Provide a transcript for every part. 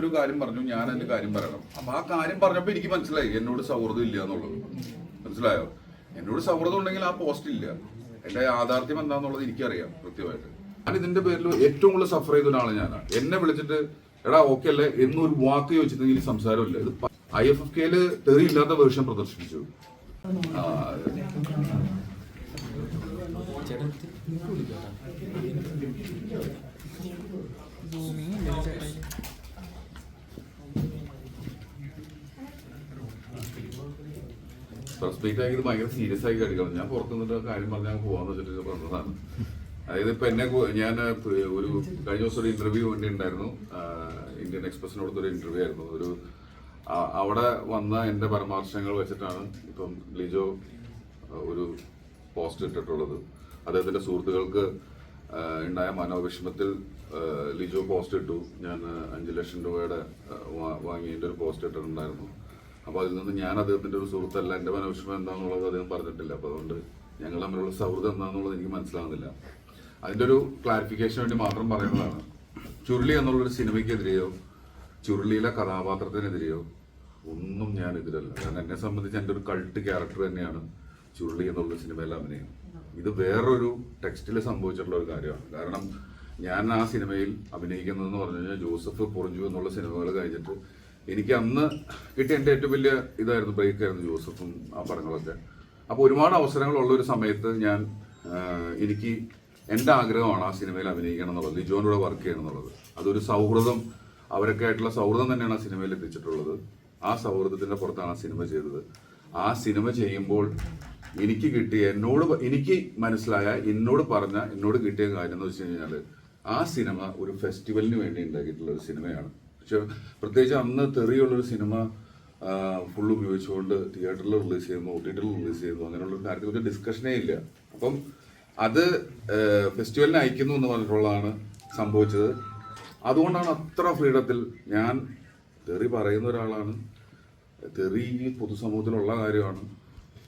ഒരു കാര്യം പറഞ്ഞു ഞാൻ അതിന്റെ കാര്യം പറയണം. അപ്പൊ ആ കാര്യം പറഞ്ഞപ്പോ എനിക്ക് മനസ്സിലായി എന്നോട് സൗഹൃദം ഇല്ല എന്നുള്ളത്. മനസ്സിലായോ? എന്നോട് സൗഹൃദം ഉണ്ടെങ്കിൽ ആ പോസ്റ്റ് ഇല്ല. എന്റെ യാഥാർത്ഥ്യം എന്താന്നുള്ളത് എനിക്കറിയാം കൃത്യമായിട്ട്. ഞാൻ ഇതിന്റെ പേരിൽ ഏറ്റവും കൂടുതൽ സഫർ ചെയ്ത ഒരാൾ ഞാനാണ്. എന്നെ വിളിച്ചിട്ട് എടാ ഓക്കെ അല്ലേ? എന്നൊരു വാക്ക് ചോദിച്ചിട്ടുണ്ടെങ്കിൽ സംസാരമില്ല. ഇത് ഐ എഫ് എഫ് കെയിൽ തെറിയില്ലാത്ത വേർഷൻ പ്രദർശിപ്പിച്ചു. മീറ്റ് ആക്കി ഭയങ്കര സീരിയസ് ആയി കഴിക്കണം ഞാൻ പുറത്തു നിന്നിട്ട് കാര്യം പറഞ്ഞാൽ പോവാന്ന് വെച്ചിട്ട് പറഞ്ഞതാണ്. അതായത് ഇപ്പൊ എന്നെ ഞാൻ ഒരു കഴിഞ്ഞ ദിവസം ഒരു ഇന്റർവ്യൂ വേണ്ടി ഉണ്ടായിരുന്നു. ഇന്ത്യൻ എക്സ്പ്രസിന് കൊടുത്തൊരു ഇന്റർവ്യൂ ആയിരുന്നു. ഒരു അവിടെ വന്ന എന്റെ പരാമർശങ്ങൾ വെച്ചിട്ടാണ് ഇപ്പം ലിജോ ഒരു പോസ്റ്റ് ഇട്ടിട്ടുള്ളത്. അദ്ദേഹത്തിന്റെ സുഹൃത്തുക്കൾക്ക് ഉണ്ടായ മനോവിഷമത്തിൽ ലിജോ പോസ്റ്റ് ഇട്ടു. ഞാൻ അഞ്ചു ലക്ഷം രൂപയുടെ വാങ്ങിയതിന്റെ ഒരു പോസ്റ്റ് ഇട്ടിട്ടുണ്ടായിരുന്നു. അപ്പൊ അതിൽ നിന്ന് ഞാൻ അദ്ദേഹത്തിന്റെ ഒരു സുഹൃത്തല്ല എന്റെ മനോവിഷമം എന്താണെന്നുള്ളത് അദ്ദേഹം പറഞ്ഞിട്ടില്ല. അപ്പോൾ അതുകൊണ്ട് ഞങ്ങൾ തമ്മിലുള്ള സൗഹൃദം എന്താണെന്നുള്ളത് എനിക്ക് മനസ്സിലാകുന്നില്ല അതിന്റെ ഒരു ക്ലാരിഫിക്കേഷൻ വേണ്ടി മാത്രം പറയുന്നതാണ്. ചുരുളി എന്നുള്ളൊരു സിനിമയ്ക്കെതിരെയോ ചുരുളിയിലെ കഥാപാത്രത്തിനെതിരെയോ ഒന്നും ഞാൻ എതിരല്ല. കാരണം എന്നെ സംബന്ധിച്ച് എന്റെ ഒരു കൾട്ട് ക്യാരക്ടർ തന്നെയാണ് ചുരുളി എന്നുള്ള സിനിമയിലെ അഭിനയം. ഇത് വേറൊരു ടെക്സ്റ്റിൽ സംഭവിച്ചിട്ടുള്ള ഒരു കാര്യമാണ്. കാരണം ഞാൻ ആ സിനിമയിൽ അഭിനയിക്കുന്നതെന്ന് പറഞ്ഞു കഴിഞ്ഞാൽ ജോസഫ് പൊറിഞ്ചു എന്നുള്ള സിനിമകൾ കഴിഞ്ഞിട്ട് എനിക്ക് അന്ന് കിട്ടിയ എന്റെ ഏറ്റവും വലിയ ഇതായിരുന്നു ബ്രേക്ക് ആയിരുന്നു ജോസഫും ആ പടങ്ങളൊക്കെ. അപ്പോൾ ഒരുപാട് അവസരങ്ങളുള്ള ഒരു സമയത്ത് ഞാൻ എനിക്ക് എന്റെ ആഗ്രഹമാണ് ആ സിനിമയിൽ അഭിനയിക്കണം എന്നുള്ളത് കൂടെ വർക്ക് ചെയ്യണം എന്നുള്ളത്. അതൊരു സൗഹൃദം അവരൊക്കെ ആയിട്ടുള്ള സൗഹൃദം തന്നെയാണ് ആ സിനിമയിൽ എത്തിച്ചിട്ടുള്ളത്. ആ സൗഹൃദത്തിന്റെ പുറത്താണ് ആ സിനിമ ചെയ്തത്. ആ സിനിമ ചെയ്യുമ്പോൾ എനിക്ക് കിട്ടിയ എന്നോട് എനിക്ക് മനസ്സിലായ എന്നോട് പറഞ്ഞ എന്നോട് കിട്ടിയ കാര്യം എന്ന് വെച്ച് കഴിഞ്ഞാൽ ആ സിനിമ ഒരു ഫെസ്റ്റിവലിന് വേണ്ടി ഉണ്ടാക്കിയിട്ടുള്ള ഒരു സിനിമയാണ്. പക്ഷെ പ്രത്യേകിച്ച് അന്ന് തെറിയുള്ളൊരു സിനിമ ഫുൾ ഉപയോഗിച്ചുകൊണ്ട് തിയേറ്ററിൽ റിലീസ് ചെയ്യുന്നു ഒ ടി ടിയിൽ റിലീസ് ചെയ്യുന്നു അങ്ങനെയുള്ള ഒരു ഡിസ്കഷനേ ഇല്ല. അപ്പം അത് ഫെസ്റ്റിവലിന് അയക്കുന്നു എന്ന് പറഞ്ഞിട്ടുള്ളതാണ് സംഭവിച്ചത്. അതുകൊണ്ടാണ് അത്ര ഫ്രീഡത്തിൽ ഞാൻ തെറി പറയുന്ന ഒരാളാണ്. തെറി പൊതുസമൂഹത്തിലുള്ള കാര്യമാണ്.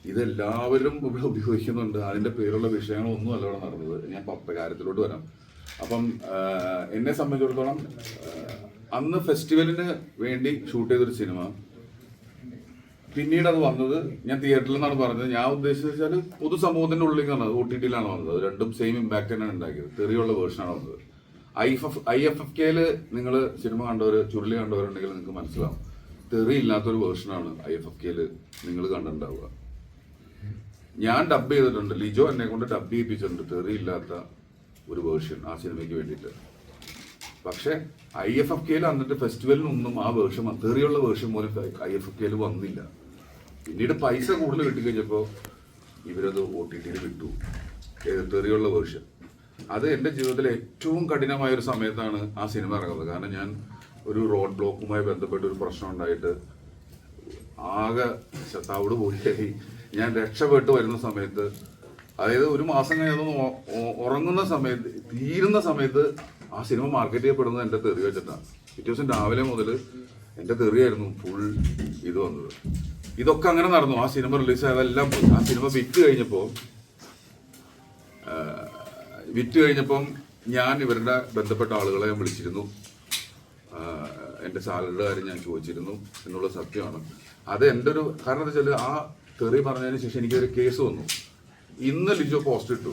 ഇതെല്ലാവരും ഇവിടെ ഉപയോഗിക്കുന്നുണ്ട്. അതിന്റെ പേരുള്ള വിഷയങ്ങളൊന്നും അല്ല ഇവിടെ നടന്നത്. ഞാൻ കാര്യത്തിലോട്ട് വരാം. അപ്പം എന്നെ സംബന്ധിച്ചിടത്തോളം അന്ന് ഫെസ്റ്റിവലിന് വേണ്ടി ഷൂട്ട് ചെയ്തൊരു സിനിമ പിന്നീട് അത് വന്നത് ഞാൻ തിയേറ്ററിൽ നിന്നാണ് പറഞ്ഞത്. ഞാൻ ഉദ്ദേശിച്ചത് വെച്ചാൽ പൊതുസമൂഹത്തിന്റെ ഉള്ളിൽ വന്നത് ഒ ടി ടിയിലാണ് വന്നത്. രണ്ടും സെയിം ഇമ്പാക്ട് തന്നെയാണ് ഉണ്ടാക്കിയത്. തെറിയുള്ള വേർഷനാണ് വന്നത്. I F I F F കെയിൽ നിങ്ങൾ സിനിമ കണ്ടവർ ചുരുളി കണ്ടവരുണ്ടെങ്കിൽ നിങ്ങൾക്ക് മനസ്സിലാവും. തെറി ഇല്ലാത്തൊരു വേർഷനാണ് ഐ എഫ് എഫ് കെയിൽ നിങ്ങൾ കണ്ടിട്ടുണ്ടാവുക. ഞാൻ ഡബ് ചെയ്തിട്ടുണ്ട്. ലിജോ എന്നെ കൊണ്ട് ഡബ് ചെയ്യിപ്പിച്ചിട്ടുണ്ട്. തെറി ഇല്ലാത്ത ഒരു വേർഷൻ ആ സിനിമയ്ക്ക് വേണ്ടിയിട്ട്. പക്ഷെ ഐ എഫ് എഫ് കെയിൽ അന്നിട്ട് ഫെസ്റ്റിവലിനൊന്നും ആ വേർഷൻ തെറിയുള്ള വേർഷൻ പോലും ഐ എഫ് എഫ് കെയിൽ വന്നില്ല. പിന്നീട് പൈസ കൂടുതൽ കിട്ടിക്കഴിഞ്ഞപ്പോൾ ഇവരത് ഒ ടി ടിയിൽ വിട്ടു. തെറിയുള്ള വേർഷൻ അത് എന്റെ ജീവിതത്തിലെ ഏറ്റവും കഠിനമായ ഒരു സമയത്താണ് ആ സിനിമ ഇറങ്ങുന്നത്. കാരണം ഞാൻ ഒരു റോഡ് ബ്ലോക്കുമായി ബന്ധപ്പെട്ട ഒരു പ്രശ്നം ഉണ്ടായിട്ട് ആകെ ശത്താവോട് പോയി ഞാൻ രക്ഷപ്പെട്ട് വരുന്ന സമയത്ത് അതായത് ഒരു മാസം കഴിഞ്ഞതൊന്ന് ഉറങ്ങുന്ന സമയത്ത് തീരുന്ന സമയത്ത് ആ സിനിമ മാർക്കറ്റ് ചെയ്യപ്പെടുന്നത് എന്റെ തെറി വെച്ചിട്ടാണ്. പിറ്റേ ദിവസം രാവിലെ മുതൽ എന്റെ തെറിയായിരുന്നു ഫുൾ ഇത് വന്നത്. ഇതൊക്കെ അങ്ങനെ നടന്നു. ആ സിനിമ റിലീസ് ആയതെല്ലാം പോയി. ആ സിനിമ വിറ്റ് കഴിഞ്ഞപ്പോൾ വിറ്റ് കഴിഞ്ഞപ്പം ഞാൻ ഇവരുടെ ബന്ധപ്പെട്ട ആളുകളെ ഞാൻ വിളിച്ചിരുന്നു. എന്റെ സാലറിയുടെ കാര്യം ഞാൻ ചോദിച്ചിരുന്നു എന്നുള്ള സത്യമാണ്. അത് എന്റെ ഒരു കാരണം എന്താ വെച്ചാൽ ആ തെറി പറഞ്ഞതിന് ശേഷം എനിക്കൊരു കേസ് വന്നു. ഇന്ന് ലിജോ പോസ്റ്റ് ഇട്ടു.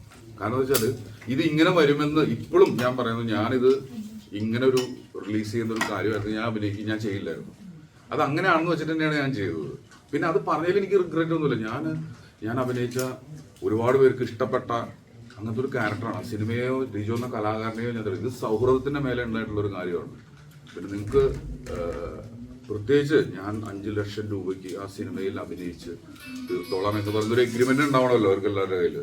കാരണം വെച്ചാൽ ഇത് ഇങ്ങനെ വരുമെന്ന് ഇപ്പോഴും ഞാൻ പറയുന്നു. ഞാനിത് ഇങ്ങനെ ഒരു റിലീസ് ചെയ്യുന്ന ഒരു കാര്യമായിരുന്നു ഞാൻ അഭിനയിക്കും ഞാൻ ചെയ്യില്ലായിരുന്നു. അത് അങ്ങനെയാണെന്ന് വെച്ചിട്ട് തന്നെയാണ് ഞാൻ ചെയ്തത്. പിന്നെ അത് പറഞ്ഞതിൽ എനിക്ക് റിഗ്രറ്റ് ഒന്നുമില്ല. ഞാൻ ഞാൻ അഭിനയിച്ച ഒരുപാട് പേർക്ക് ഇഷ്ടപ്പെട്ട അങ്ങനത്തെ ഒരു ക്യാരക്ടറാണ് സിനിമയോ ലിജോ എന്ന കലാകാരനെയോ ഞാൻ ഇത് സൗഹൃദത്തിന്റെ മേലെ ഉണ്ടായിട്ടുള്ള ഒരു കാര്യമാണ്. പിന്നെ നിങ്ങൾക്ക് പ്രത്യേകിച്ച് ഞാൻ അഞ്ച് ലക്ഷം രൂപയ്ക്ക് ആ സിനിമയിൽ അഭിനയിച്ച് തീർത്തോളാം എന്ന് പറയുന്നൊരു എഗ്രിമെന്റ് ഉണ്ടാവണമല്ലോ അവർക്ക് എല്ലാവരുടെ കയ്യിൽ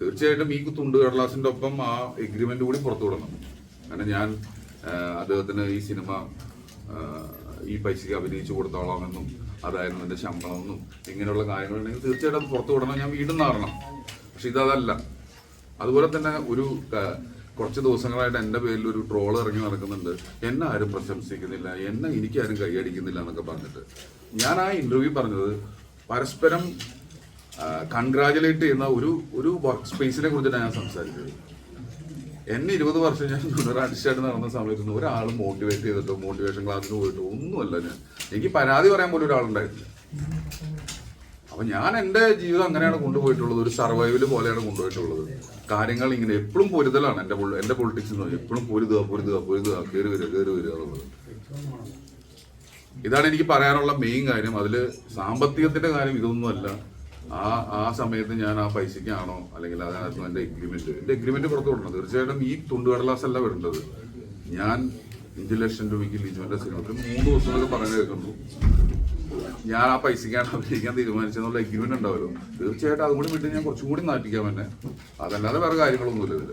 തീർച്ചയായിട്ടും ഈ തുണ്ട് കടലാസിന്റെ ഒപ്പം ആ എഗ്രിമെന്റ് കൂടി പുറത്തു വിടണം. കാരണം ഞാൻ അദ്ദേഹത്തിന് ഈ സിനിമ ഈ പൈസയ്ക്ക് അഭിനയിച്ചു കൊടുത്തോളാമെന്നും അതായിരുന്നു എന്റെ ശമ്പളമെന്നും ഇങ്ങനെയുള്ള കാര്യങ്ങളുണ്ടെങ്കിൽ തീർച്ചയായിട്ടും അത് പുറത്തു വിടണം. ഞാൻ വീണ്ടും നാറണം പക്ഷെ ഇതല്ല അതുപോലെ തന്നെ ഒരു കുറച്ച് ദിവസങ്ങളായിട്ട് എന്റെ പേരിൽ ഒരു ട്രോൾ ഇറങ്ങി നടക്കുന്നുണ്ട്. എന്നെ ആരും പ്രശംസിക്കുന്നില്ല. എന്നെ എനിക്കാരും കൈയടിക്കുന്നില്ല എന്നൊക്കെ പറഞ്ഞിട്ട്. ഞാൻ ആ ഇന്റർവ്യൂ പറഞ്ഞത് പരസ്പരം കൺഗ്രാജുലേറ്റ് ചെയ്യുന്ന ഒരു ഒരു വർക്ക് സ്പേസിനെ കുറിച്ചിട്ടാണ് ഞാൻ സംസാരിച്ചത്. എന്നെ ഇരുപത് വർഷം ഞാൻ ജൂനിയർ ആർട്ടിസ്റ്റായിട്ട് നടന്ന സമയത്തൊന്നും ഒരാൾ മോട്ടിവേറ്റ് ചെയ്തിട്ടോ മോട്ടിവേഷൻ ക്ലാസ്സിന് പോയിട്ടോ ഒന്നുമല്ല ഞാൻ. എനിക്ക് പരാതി പറയാൻ പോലും ഒരാളുണ്ടായിട്ടില്ല. അപ്പൊ ഞാൻ എന്റെ ജീവിതം അങ്ങനെയാണ് കൊണ്ടുപോയിട്ടുള്ളത്. ഒരു സർവൈവൽ പോലെയാണ് കൊണ്ടുപോയിട്ടുള്ളത്. കാര്യങ്ങൾ ഇങ്ങനെ എപ്പോഴും പൊരുതലാണ് എന്റെ എന്റെ പൊളിറ്റിക്സ് എന്ന് എപ്പോഴും പൊരുതുക പൊരുതുക പൊരുതുക കയറി വരിക കയറി വരിക എന്നുള്ളത്. ഇതാണ് എനിക്ക് പറയാനുള്ള മെയിൻ കാര്യം. അതിൽ സാമ്പത്തികത്തിന്റെ കാര്യം ഇതൊന്നുമല്ല. ആ ആ സമയത്ത് ഞാൻ ആ പൈസയ്ക്കാണോ അല്ലെങ്കിൽ അതിനകത്ത് എന്റെ എഗ്രിമെന്റ് എന്റെ എഗ്രിമെന്റ് പുറത്തു വിടണം. തീർച്ചയായിട്ടും ഈ അല്ല വരേണ്ടത്. ഞാൻ അഞ്ച് ലക്ഷം രൂപയ്ക്ക് ലിജുവിന്റെ സിനിമക്ക് മൂന്ന് ദിവസം വരെ പറഞ്ഞു കേൾക്കുന്നു. ഞാൻ ആ പൈസയ്ക്കാണ് അഭിനയിക്കാൻ തീരുമാനിച്ചെന്നുള്ള എഗ്രിമെന്റ് ഉണ്ടാവുമല്ലോ തീർച്ചയായിട്ടും അതുകൂടി വിട്ട് ഞാൻ കുറച്ചും കൂടി നാട്ടിക്കാൻ തന്നെ അതല്ലാതെ വേറെ കാര്യങ്ങളൊന്നുമില്ല ഇതിൽ.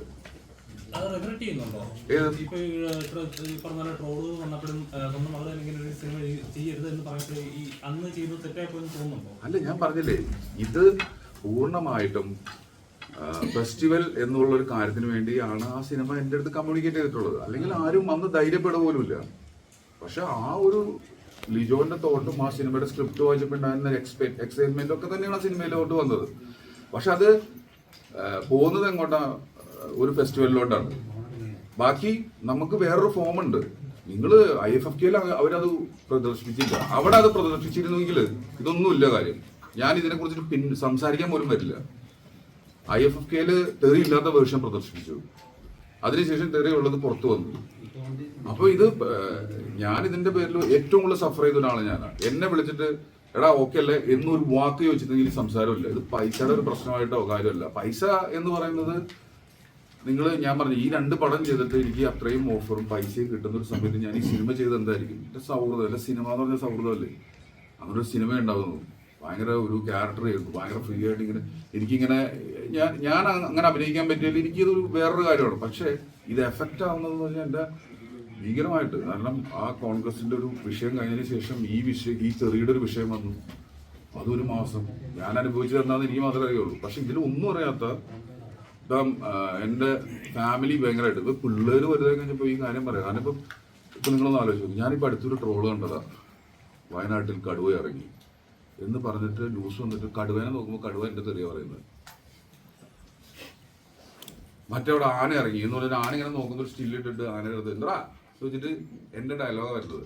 അല്ല ഞാൻ പറഞ്ഞില്ലേ ഇത് പൂർണമായിട്ടും ഫെസ്റ്റിവൽ എന്നുള്ള ഒരു കാര്യത്തിന് വേണ്ടിയാണ് ആ സിനിമ എന്റെ അടുത്ത് കമ്മ്യൂണിക്കേറ്റ് ചെയ്തിട്ടുള്ളത്. അല്ലെങ്കിൽ ആരും അന്ന് ധൈര്യപ്പെടുക പോലുമില്ല പക്ഷെ ആ ഒരു ലിജോന്റെ തോട്ടും ആ സിനിമയുടെ സ്ക്രിപ്റ്റ് വായിച്ചപ്പോൾ ഉണ്ടായിരുന്ന എക്സ്പെക്ട് എക്സൈറ്റ്മെന്റ് ഒക്കെ തന്നെയാണ് ആ സിനിമയിലോട്ട് വന്നത്. പക്ഷെ അത് പോകുന്നത് എങ്ങോട്ടാ? ഒരു ഫെസ്റ്റിവലിലോട്ടാണ്. ബാക്കി നമുക്ക് വേറൊരു ഫോം ഉണ്ട് നിങ്ങൾ ഐ എഫ് എഫ് കെയിൽ അവരത് പ്രദർശിപ്പിച്ചില്ല. അവിടെ അത് പ്രദർശിപ്പിച്ചിരുന്നെങ്കിൽ ഇതൊന്നുമില്ല കാര്യം. ഞാൻ ഇതിനെ കുറിച്ചിട്ട് പിൻ സംസാരിക്കാൻ പോലും പറ്റില്ല. ഐ എഫ് എഫ് കെയിൽ തെറി ഇല്ലാത്ത വേർഷൻ പ്രദർശിപ്പിച്ചു. അതിനുശേഷം തെറി ഉള്ളത് പുറത്തു വന്നു. അപ്പോൾ ഇത് ഞാൻ ഇതിന്റെ പേരിൽ ഏറ്റവും കൂടുതൽ സഫർ ചെയ്ത ഒരാളാണ് ഞാനാണ് എന്നെ വിളിച്ചിട്ട് എടാ ഓക്കെ അല്ലേ? എന്നൊരു വാക്ക് ചോദിച്ചിട്ടുണ്ടെങ്കിൽ സംസാരമില്ല. ഇത് പൈസയുടെ ഒരു പ്രശ്നമായിട്ടോ കാര്യമല്ല. പൈസ എന്ന് പറയുന്നത് നിങ്ങൾ ഞാൻ പറഞ്ഞു ഈ രണ്ട് പടം ചെയ്തിട്ട് എനിക്ക് അത്രയും ഓഫറും പൈസയും കിട്ടുന്ന ഒരു സമയത്ത് ഞാൻ ഈ സിനിമ ചെയ്ത് എന്തായിരിക്കും? എന്റെ സൗഹൃദം അല്ല സിനിമ എന്ന് പറഞ്ഞ സൗഹൃദമല്ലേ? ഒരു സിനിമ ഉണ്ടാകുന്നു ഭയങ്കര ഒരു ക്യാരക്ടർ ആയിരുന്നു. ഭയങ്കര ഫ്രീ ആയിട്ട് ഇങ്ങനെ എനിക്കിങ്ങനെ ഞാൻ ഞാൻ അങ്ങനെ അഭിനയിക്കാൻ പറ്റിയാൽ എനിക്കിതൊരു വേറൊരു കാര്യമാണ്. പക്ഷേ ഇത് എഫക്റ്റ് ആവുന്നതെന്ന് പറഞ്ഞാൽ എന്റെ ഭീകരമായിട്ട്. കാരണം ആ കോൺഗ്രസിന്റെ ഒരു വിഷയം കഴിഞ്ഞതിന് ശേഷം ഈ വിഷയം ഈ ചെറിയുടെ ഒരു വിഷയം വന്നു. അതൊരു മാസം. ഞാൻ അനുഭവിച്ചത് എന്താണെന്ന് എനിക്ക് മാത്രമേ അറിയുള്ളൂ. പക്ഷെ ഇതിൽ ഒന്നും അറിയാത്ത ഇപ്പം എന്റെ ഫാമിലി ഭയങ്കരമായിട്ട് ഇപ്പൊ പിള്ളേർ വലുതായി കഴിഞ്ഞപ്പോൾ ഈ കാര്യം പറയാം. കാരണം ഇപ്പം ഇപ്പൊ നിങ്ങളൊന്ന് ആലോചിച്ചു. ഞാനിപ്പോൾ അടുത്തൊരു ട്രോൾ കണ്ടതാ. വയനാട്ടിൽ കടുവ ഇറങ്ങി. എന്ന് പറഞ്ഞിട്ട് ന്യൂസ് വന്നിട്ട് കടുവേനെ നോക്കുമ്പോൾ കടുവ എന്റെ തെറിയ പറയുന്നത്. മറ്റവിടെ ആന ഇറങ്ങി. എന്ന് പറഞ്ഞാൽ ആന ഇങ്ങനെ നോക്കുന്ന സ്റ്റില്ലിട്ടിട്ട് ആന എന്താ ചോദിച്ചിട്ട് എന്റെ ഡയലോഗ് വരുന്നത്.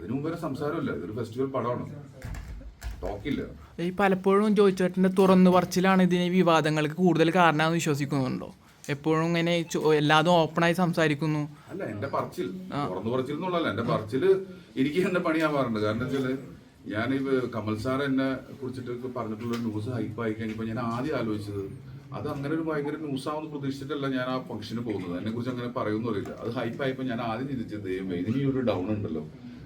അതിനു മുമ്പ് സംസാരമില്ല. ഇതൊരു ഫെസ്റ്റിവൽ പടമാണ്. ടോക്കില്ല ഈ പലപ്പോഴും ജോയിച്ചേട്ടന്റെ തുറന്നു പറച്ചിലാണ് ഇതിന് വിവാദങ്ങൾക്ക് കൂടുതൽ കാരണമെന്ന് വിശ്വസിക്കുന്നുണ്ടോ? എപ്പോഴും ഇങ്ങനെ എല്ലാതും ഓപ്പണായി സംസാരിക്കുന്നു. അല്ല എന്റെ പറച്ചിൽ. തുറന്നു പറച്ചിൽ എന്നുള്ളതല്ല എന്റെ പറച്ചിൽ എനിക്ക് എന്റെ പണിയാവാറുണ്ട്. കാരണം വെച്ചാൽ ഞാൻ കമൽ സാർ എന്നെ കുറിച്ചിട്ട് പറഞ്ഞിട്ടുള്ള ന്യൂസ് ഹൈപ്പ് ആയി കഴിഞ്ഞപ്പോൾ ഞാൻ ആദ്യം ആലോചിച്ചത് അത് അങ്ങനെ ഒരു ഭയങ്കര ന്യൂസ് ആവുന്ന പ്രതീക്ഷിച്ചിട്ടല്ല ഞാൻ ആ ഫംഗ്ഷന് പോകുന്നത്. എന്നെ കുറിച്ച് അങ്ങനെ അറിയില്ല. അത് ഹൈപ്പ് ആയപ്പോൾ ഞാൻ ആദ്യം ചിന്തിച്ചത് ദൈവമേ ഇതിന് ഒരു ഡൗൺ ഉണ്ടല്ലോ.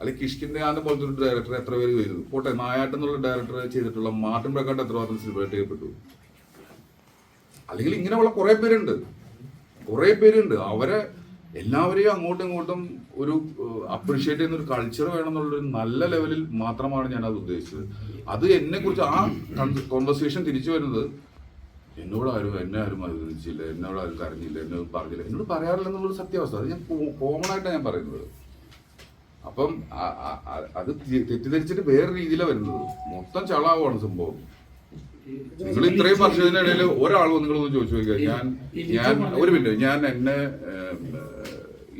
അല്ലെങ്കിൽ കിഷ്കിന്റെ ആണ് പോലത്തെ ഒരു ഡയറക്ടർ എത്ര പേര് ചെയ്തു? പോട്ടെ നായാട്ട് എന്നുള്ള ഡയറക്ടർ ചെയ്തിട്ടുള്ള മാർട്ടിൻ പ്രക്കാട്ട് എത്ര മാത്രം സെലിബ്രേറ്റ് ചെയ്യപ്പെട്ടു? അല്ലെങ്കിൽ ഇങ്ങനെയുള്ള കുറെ പേരുണ്ട്. കുറെ പേരുണ്ട്. അവരെ എല്ലാവരെയും അങ്ങോട്ടും ഇങ്ങോട്ടും ഒരു അപ്രീഷിയേറ്റ് ചെയ്യുന്ന ഒരു കൾച്ചർ വേണം എന്നുള്ള ഒരു നല്ല ലെവലിൽ മാത്രമാണ് ഞാൻ അത് ഉദ്ദേശിച്ചത്. അത് എന്നെ കുറിച്ച് ആ കോൺവെർസേഷൻ തിരിച്ചു വരുന്നത് എന്നോട് ആരും എന്നെ ആരും അനുവദിച്ചില്ല. എന്നോട് ആരും കരഞ്ഞില്ല. എന്നോട് പറഞ്ഞില്ല. എന്നോട് പറയാറില്ല എന്നുള്ളൊരു സത്യാവസ്ഥ. അത് ഞാൻ കോമൺ ആയിട്ടാണ് ഞാൻ പറയുന്നത്. അപ്പം അത് തെറ്റിദ്ധരിച്ചിട്ട് വേറെ രീതിയിലാണ് വരുന്നത്. മൊത്തം ചളാവാണ് സംഭവം. നിങ്ങൾ ഇത്രയും വർഷത്തിനിടയിൽ ഒരാൾ നിങ്ങളൊന്ന് ചോദിച്ചു നോക്കുക ഞാൻ ഞാൻ ഒരു മിനിറ്റ് ഞാൻ എന്നെ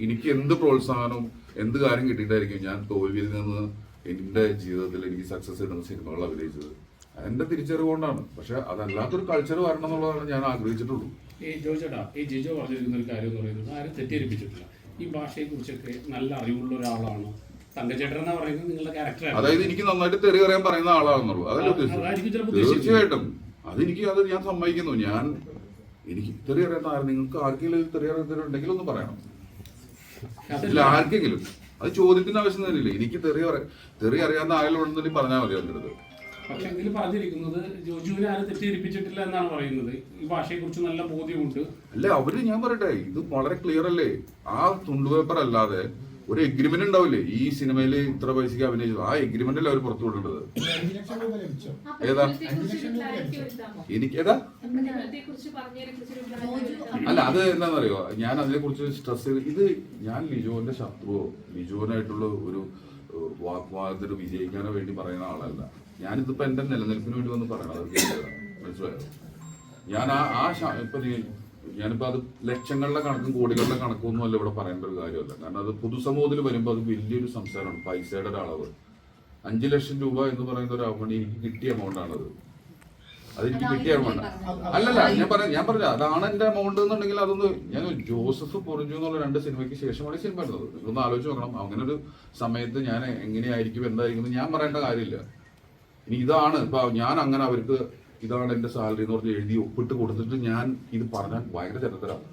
എനിക്ക് എന്ത് പ്രോത്സാഹനവും എന്ത് കാര്യം കിട്ടിയിട്ടായിരിക്കും ഞാൻ തോൽവിയിൽ നിന്ന് എന്റെ ജീവിതത്തിൽ എനിക്ക് സക്സസ് കിട്ടുന്ന സിനിമകൾ അഭിനയിച്ചത്? എന്റെ തിരിച്ചറിവ് കൊണ്ടാണ് പക്ഷെ അതല്ലാത്തൊരു കൾച്ചർ വരണം എന്നുള്ളതാണ് ഞാൻ ആഗ്രഹിച്ചിട്ടുള്ളൂ. ഈ ജോജേട്ടാ ഈ ജിജോ പറഞ്ഞിരിക്കുന്ന ഒരു കാര്യം എന്ന് പറയുന്നത് ആരും തെറ്റിദ്ധരിപ്പിച്ചിട്ടില്ല. ഈ ഭാഷയെ കുറിച്ചൊക്കെ നല്ല അറിവുള്ള ഒരാളാണ്. അതായത് എനിക്ക് നന്നായിട്ട് തെറി പറയാൻ പറയുന്ന ആളാണെന്നുള്ളൂ. അതല്ല. തീർച്ചയായിട്ടും. അതെനിക്ക് അത് ഞാൻ സമ്മതിക്കുന്നു. ഞാൻ എനിക്ക് തെറി അറിയാത്ത ആരും നിങ്ങൾക്ക് ആർക്കെങ്കിലും തെറി അറിയാത്തവരുണ്ടെങ്കിൽ ഒന്ന് പറയണം. ഇല്ല ആർക്കെങ്കിലും. അത് ചോദ്യത്തിന്റെ ആവശ്യം തന്നെയില്ല. എനിക്ക് തെറി അറിയാം തെറി അറിയാവുന്ന ആളുണ്ടെങ്കിൽ പറഞ്ഞാൽ മതി എന്റെ അടുത്ത്. പക്ഷെ ഇതിൽ പറഞ്ഞിരിക്കുന്നത് ജോജുവിനെ ആരും തെറ്റിദ്ധരിപ്പിച്ചിട്ടില്ല എന്നാണ് പറയുന്നത്. ഈ ഭാഷയെ കുറിച്ച് നല്ല ബോധ്യമുണ്ട്. അല്ല അവർ ഞാൻ പറയട്ടെ. ഇത് വളരെ ക്ലിയർ അല്ലേ? ആ തുണ്ടുപേപ്പർ അല്ലാതെ ഒരു എഗ്രിമെന്റ് ഉണ്ടാവില്ലേ? ഈ സിനിമയിൽ ഇത്ര പൈസക്ക് അഭിനയിച്ചത്. ആ എഗ്രിമെന്റ് അല്ല അവർ പുറത്തു വിടേണ്ടത്? ഏതാ? എനിക്ക് ഏതാ അല്ല അത് എന്താണെന്നറിയോ ഞാൻ അതിനെ കുറിച്ച് സ്ട്രെസ് ചെയ്ത് ഇത് ഞാൻ ലിജോന്റെ ശത്രുവോ? ലിജോനായിട്ടുള്ള ഒരു വാക്വാദത്തിൽ വിജയിക്കാനോ വേണ്ടി പറയുന്ന ആളല്ല. ഞാനിതിപ്പോ എന്റെ നിലനിൽപ്പിന് വേണ്ടി വന്ന് പറയണം അത് മനസ്സിലായോ? ഞാൻ ആ ആ ഇപ്പൊ ഞാനിപ്പോ അത് ലക്ഷങ്ങളുടെ കണക്കും കോടികളുടെ കണക്കും ഒന്നും അല്ല ഇവിടെ പറയേണ്ട ഒരു കാര്യമല്ല. കാരണം അത് പൊതുസമൂഹത്തിൽ വരുമ്പോൾ അത് വലിയൊരു സംസാരമാണ് പൈസയുടെ ഒരു അളവ്. അഞ്ചു ലക്ഷം രൂപ എന്ന് പറയുന്ന ഒരു അവണി എനിക്ക് കിട്ടിയ എമൗണ്ട് ആണത്. അതെനിക്ക് കിട്ടിയ എമൗണ്ട് അല്ലല്ല ഞാൻ പറയാം ഞാൻ പറഞ്ഞ അതാണ് എന്റെ എമൗണ്ട് എന്നുണ്ടെങ്കിൽ അതൊന്ന് ഞാൻ ജോസഫ് പൊറിഞ്ചു എന്നുള്ള രണ്ട് സിനിമയ്ക്ക് ശേഷമാണ് സിനിമ വരുന്നത്. നിങ്ങളൊന്ന് ആലോചിച്ച് നോക്കണം. അങ്ങനെ ഒരു സമയത്ത് ഞാൻ എങ്ങനെയായിരിക്കും എന്തായിരിക്കും ഞാൻ പറയേണ്ട കാര്യമില്ല. ഇനി ഇതാണ്. ഇപ്പൊ ഞാൻ അങ്ങനെ അവർക്ക് ഇതാണ് എന്റെ സാലറി എന്ന് പറഞ്ഞ് എഴുതി ഒപ്പിട്ട് കൊടുത്തിട്ട് ഞാൻ ഇത് പറഞ്ഞാൽ ഭയങ്കര ചരിത്രമാണ്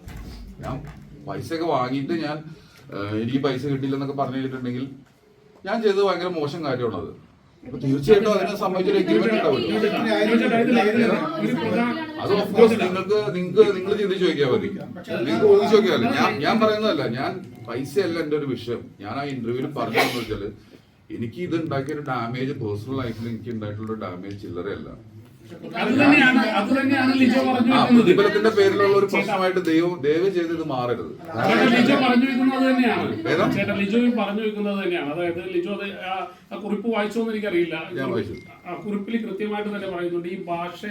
ഞാൻ പൈസയൊക്കെ വാങ്ങിയിട്ട് ഞാൻ എനിക്ക് പൈസ കിട്ടിയില്ലെന്നൊക്കെ പറഞ്ഞു കഴിഞ്ഞിട്ടുണ്ടെങ്കിൽ ഞാൻ ചെയ്തത് ഭയങ്കര മോശം കാര്യമാണത്. തീർച്ചയായിട്ടും അതിനെ സംബന്ധിച്ചൊരു എഗ്രിമെന്റ് ഉണ്ടാവില്ല. അത് ഓഫ്കോഴ്സ് നിങ്ങൾക്ക് നിങ്ങൾക്ക് നിങ്ങൾ ചിന്തിച്ചു നോക്കിയാൽ മതി. നിങ്ങൾക്ക് ഊഹിച്ച് നോക്കിയാൽ ഞാൻ ഞാൻ പറയുന്നതല്ല ഞാൻ പൈസയല്ല എന്റെ ഒരു വിഷയം. ഞാൻ ആ ഇന്റർവ്യൂവിൽ പറഞ്ഞതെന്ന് വെച്ചാൽ എനിക്ക് ഇത് ഉണ്ടാക്കിയ ഒരു ഡാമേജ് പേഴ്സണൽ ലൈഫിൽ എനിക്ക് ഉണ്ടായിട്ടുള്ള ഡാമേജ് ചില്ലറയല്ല. പ്രതിഫലത്തിന്റെ പേരിലുള്ള ഒരു പ്രശ്നമായിട്ട് ദൈവം ദൈവം ചെയ്ത് ഇത് മാറരുത്. ലിജോ പറഞ്ഞു വെക്കുന്നത് തന്നെയാണ്? ചേട്ടാ ലിജോ പറഞ്ഞു വെക്കുന്നത് തന്നെയാണ്. അതായത് ലിജോ അത് ആ- കുറിപ്പ് വായിച്ചോന്ന് എനിക്കറിയില്ല. ആ കുറിപ്പിൽ കൃത്യമായിട്ട് തന്നെ പറയുന്നുണ്ട് ഈ ഭാഷ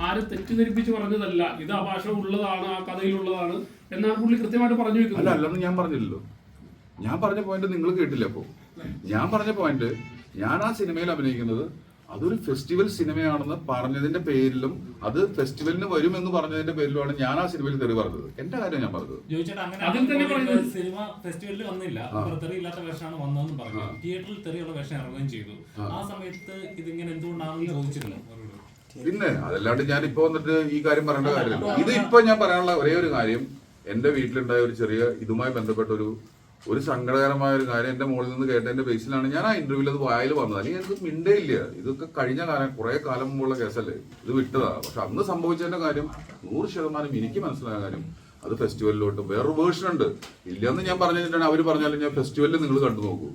ആരും തെറ്റിദ്ധരിപ്പിച്ച് പറഞ്ഞതല്ല. ഇത് ആ ഭാഷ ഉള്ളതാണ് ആ കഥയിലുള്ളതാണ് എന്നാണ് പുള്ളി കൃത്യമായിട്ട് പറഞ്ഞു വെക്കുന്നത് അല്ലെന്ന് ഞാൻ പറഞ്ഞില്ലല്ലോ. ഞാൻ പറഞ്ഞ പോയിന്റ് നിങ്ങൾ കേട്ടില്ല അപ്പോ. ഞാൻ പറഞ്ഞ പോയിന്റ് ഞാൻ ആ സിനിമയിൽ അഭിനയിക്കുന്നത് അതൊരു ഫെസ്റ്റിവൽ സിനിമയാണെന്ന് പറഞ്ഞതിന്റെ പേരിലും അത് ഫെസ്റ്റിവലിന് വരും എന്ന് പറഞ്ഞതിന്റെ പേരിലുമാണ് ഞാൻ ആ സിനിമയിൽ തെറി പറഞ്ഞത്. എന്റെ കാര്യം ഞാൻ പറഞ്ഞത്. ചോദിച്ചിട്ട് അങ്ങനെ അതിൽ തന്നെ പറയുന്നത് സിനിമ ഫെസ്റ്റിവലിൽ വന്നില്ല. വേഷമാണ് വന്നതെന്ന് പറഞ്ഞു. തിയേറ്ററിൽ തെറിയുള്ള വേഷം ഇറങ്ങുകയും ചെയ്തു. ആ. സമയത്ത് ഇതിങ്ങനെ എന്തുകൊണ്ടാണെന്ന് പിന്നെ അതല്ലാണ്ട് ഞാൻ ഇപ്പൊ വന്നിട്ട് ഈ കാര്യം പറയേണ്ട കാര്യമില്ല. ഇത് ഇപ്പൊ ഞാൻ പറയാനുള്ള ഒരേ ഒരു കാര്യം എന്റെ വീട്ടിലുണ്ടായ ഒരു ചെറിയ ഇതുമായി ബന്ധപ്പെട്ട ഒരു ഒരു സങ്കടകരമായ ഒരു കാര്യം എന്റെ മുകളിൽ നിന്ന് കേട്ടതിന്റെ ബേസിലാണ് ഞാൻ ആ ഇന്റർവ്യൂവിൽ അത് വായിൽ വന്നത് അല്ലെങ്കിൽ എനിക്ക് മിണ്ടേ ഇല്ല ഇതൊക്കെ കഴിഞ്ഞ കാലം കുറെ കാലം മുമ്പുള്ള കേസല്ലേ ഇത് വിട്ടതാ പക്ഷെ അന്ന് സംഭവിച്ചതിന്റെ കാര്യം നൂറ് ശതമാനം എനിക്ക് മനസ്സിലായ കാര്യം അത് ഫെസ്റ്റിവലിലോട്ട് വേറൊരു വേർഷൻ ഉണ്ട് ഇല്ലെന്ന് ഞാൻ പറഞ്ഞിട്ടുണ്ടെങ്കിൽ അവർ പറഞ്ഞാലും ഞാൻ ഫെസ്റ്റിവലിൽ നിങ്ങൾ കണ്ടു നോക്കൂ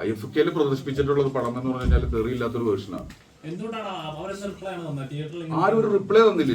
ഐ എഫ് കെയിൽ പ്രദർശിപ്പിച്ചിട്ടുള്ള ഒരു പടം എന്ന് പറഞ്ഞു കഴിഞ്ഞാൽ തെറിയില്ലാത്തൊരു വേർഷനാണ് ആരും ഒരു റിപ്ലൈ തന്നില്ല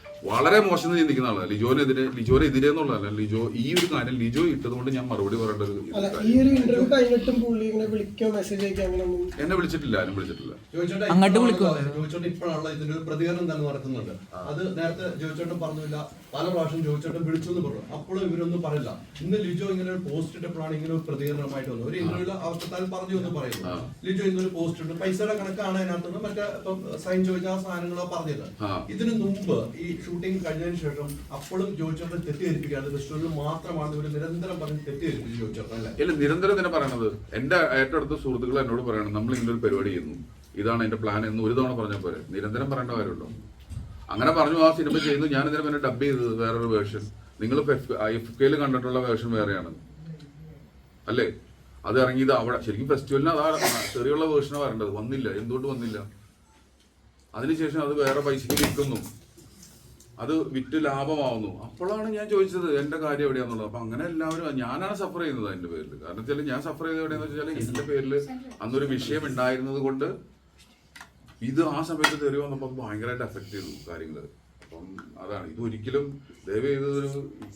വളരെ മോശം ചിന്തിക്കുന്ന ആളാണ് ലിജോനെതിരെ ലിജോനെതിരെ എന്നുള്ളതല്ല. ലിജോ ഈ ഒരു കാര്യം ലിജോ ഇട്ടതുകൊണ്ട് ഞാൻ മറുപടി പറയേണ്ട ഒരു അല്ല ഈ ഒരു ഇന്റർവ്യൂ കഴിഞ്ഞിട്ടും പുള്ളി വിളിക്കോ മെസ്സേജ് അയക്കോ അങ്ങനെ ഒന്നും എന്നെ വിളിച്ചിട്ടില്ല ആരും വിളിച്ചിട്ടില്ല. അങ്ങോട്ട് ഇപ്പോഴാണല്ലോ- വിളിക്കുമല്ലോ. ജോയിച്ചോട്ടെ ഇപ്പോഴാണല്ലോ ഇതിന്റെ ഒരു പ്രതികരണം തന്നെ അത് നേരത്തെ ജോയിച്ചോട്ടൻ പറഞ്ഞില്ല. പല പ്രാവശ്യം ജോയിച്ചോട്ടൻ വിളിച്ചു എന്ന് പറഞ്ഞു. അപ്പോഴും ഇവരൊന്നും പറയില്ല. ഇന്ന് ലിജോ ഇങ്ങനെ ഒരു പോസ്റ്റ് ഇട്ടപ്പോഴാണ് ഇങ്ങനെ ഒരു പ്രതികരണമായിട്ട് വന്നത്. ഒരു ഇന്റർവ്യൂൽ അവസ്ഥത്താൽ പറഞ്ഞു എന്ന് പറയുന്നു. ലിജോ ഇന്നൊരു പോസ്റ്റ് ഇട്ടു. പൈസയുടെ കണക്കാണ് മറ്റേ ഇപ്പം സൈൻ ചോദിച്ച ആ സാധനങ്ങളോ പറഞ്ഞത്. ഇതിനു മുമ്പ് ഈ ഷൂട്ടിംഗ് കഴിഞ്ഞതിന് ശേഷം അപ്പോഴും ജോയിച്ചോട്ടൻ തെറ്റിദ്ധരിപ്പിക്കുകയാണ്. റെസ്റ്റോറന്റിൽ മാത്രമാണ്. ഇവർ നിരന്തരം പറഞ്ഞ് തെറ്റിദ്ധരിപ്പിച്ചു ജോയിച്ചോട്ടൻ അല്ലേ? ഇല്ല നിരന്തരം തന്നെ പറയണത്. എന്റെ ഏറ്റവും അടുത്ത സുഹൃത്തുക്കൾ എന്നോട് പറയണം നമ്മൾ ഇങ്ങനെ ഒരു പരിപാടി ചെയ്യുന്നു. ഇതാണ് എന്റെ പ്ലാൻ എന്ന് ഒരു തവണ പറഞ്ഞാൽ പോരെ. നിരന്തരം പറയേണ്ട കാര്യമുണ്ടോ? അങ്ങനെ പറഞ്ഞു ആ സിനിമ ചെയ്യുന്നു. ഞാൻ ഇതിനെ പിന്നെ ഡബ് ചെയ്തത് വേറൊരു വേർഷൻ നിങ്ങൾ എഫ് കെയിൽ കണ്ടിട്ടുള്ള വേർഷൻ വേറെയാണ്. അല്ലേ? അത് ഇറങ്ങിയത് അവിടെ ശരിക്കും ഫെസ്റ്റിവലിന് അതാ ചെറിയുള്ള വേർഷനാണ് വരേണ്ടത്. വന്നില്ല. എന്തുകൊണ്ട് വന്നില്ല? അതിനുശേഷം അത് വേറെ പൈസക്ക് വിൽക്കുന്നു. അത് വിറ്റ് ലാഭമാവുന്നു. അപ്പോഴാണ് ഞാൻ ചോദിച്ചത് എന്റെ കാര്യം എവിടെയാന്നുള്ളത്? അപ്പൊ അങ്ങനെ എല്ലാവരും ഞാനാണ് സഫർ ചെയ്യുന്നത് എന്റെ പേരിൽ കാരണം വെച്ചാൽ ഞാൻ സഫർ ചെയ്തത് എവിടെയെന്ന് വെച്ചാൽ എന്റെ പേരിൽ അന്നൊരു വിഷയം ഉണ്ടായിരുന്നത് കൊണ്ട് ഇത് ആ സമയത്ത് തെറി വന്നപ്പോൾ അത് ഭയങ്കരമായിട്ട് എഫക്ട് ചെയ്തു കാര്യങ്ങൾ അപ്പം അതാണ്. ഇത് ഒരിക്കലും ദയവ് ചെയ്തൊരു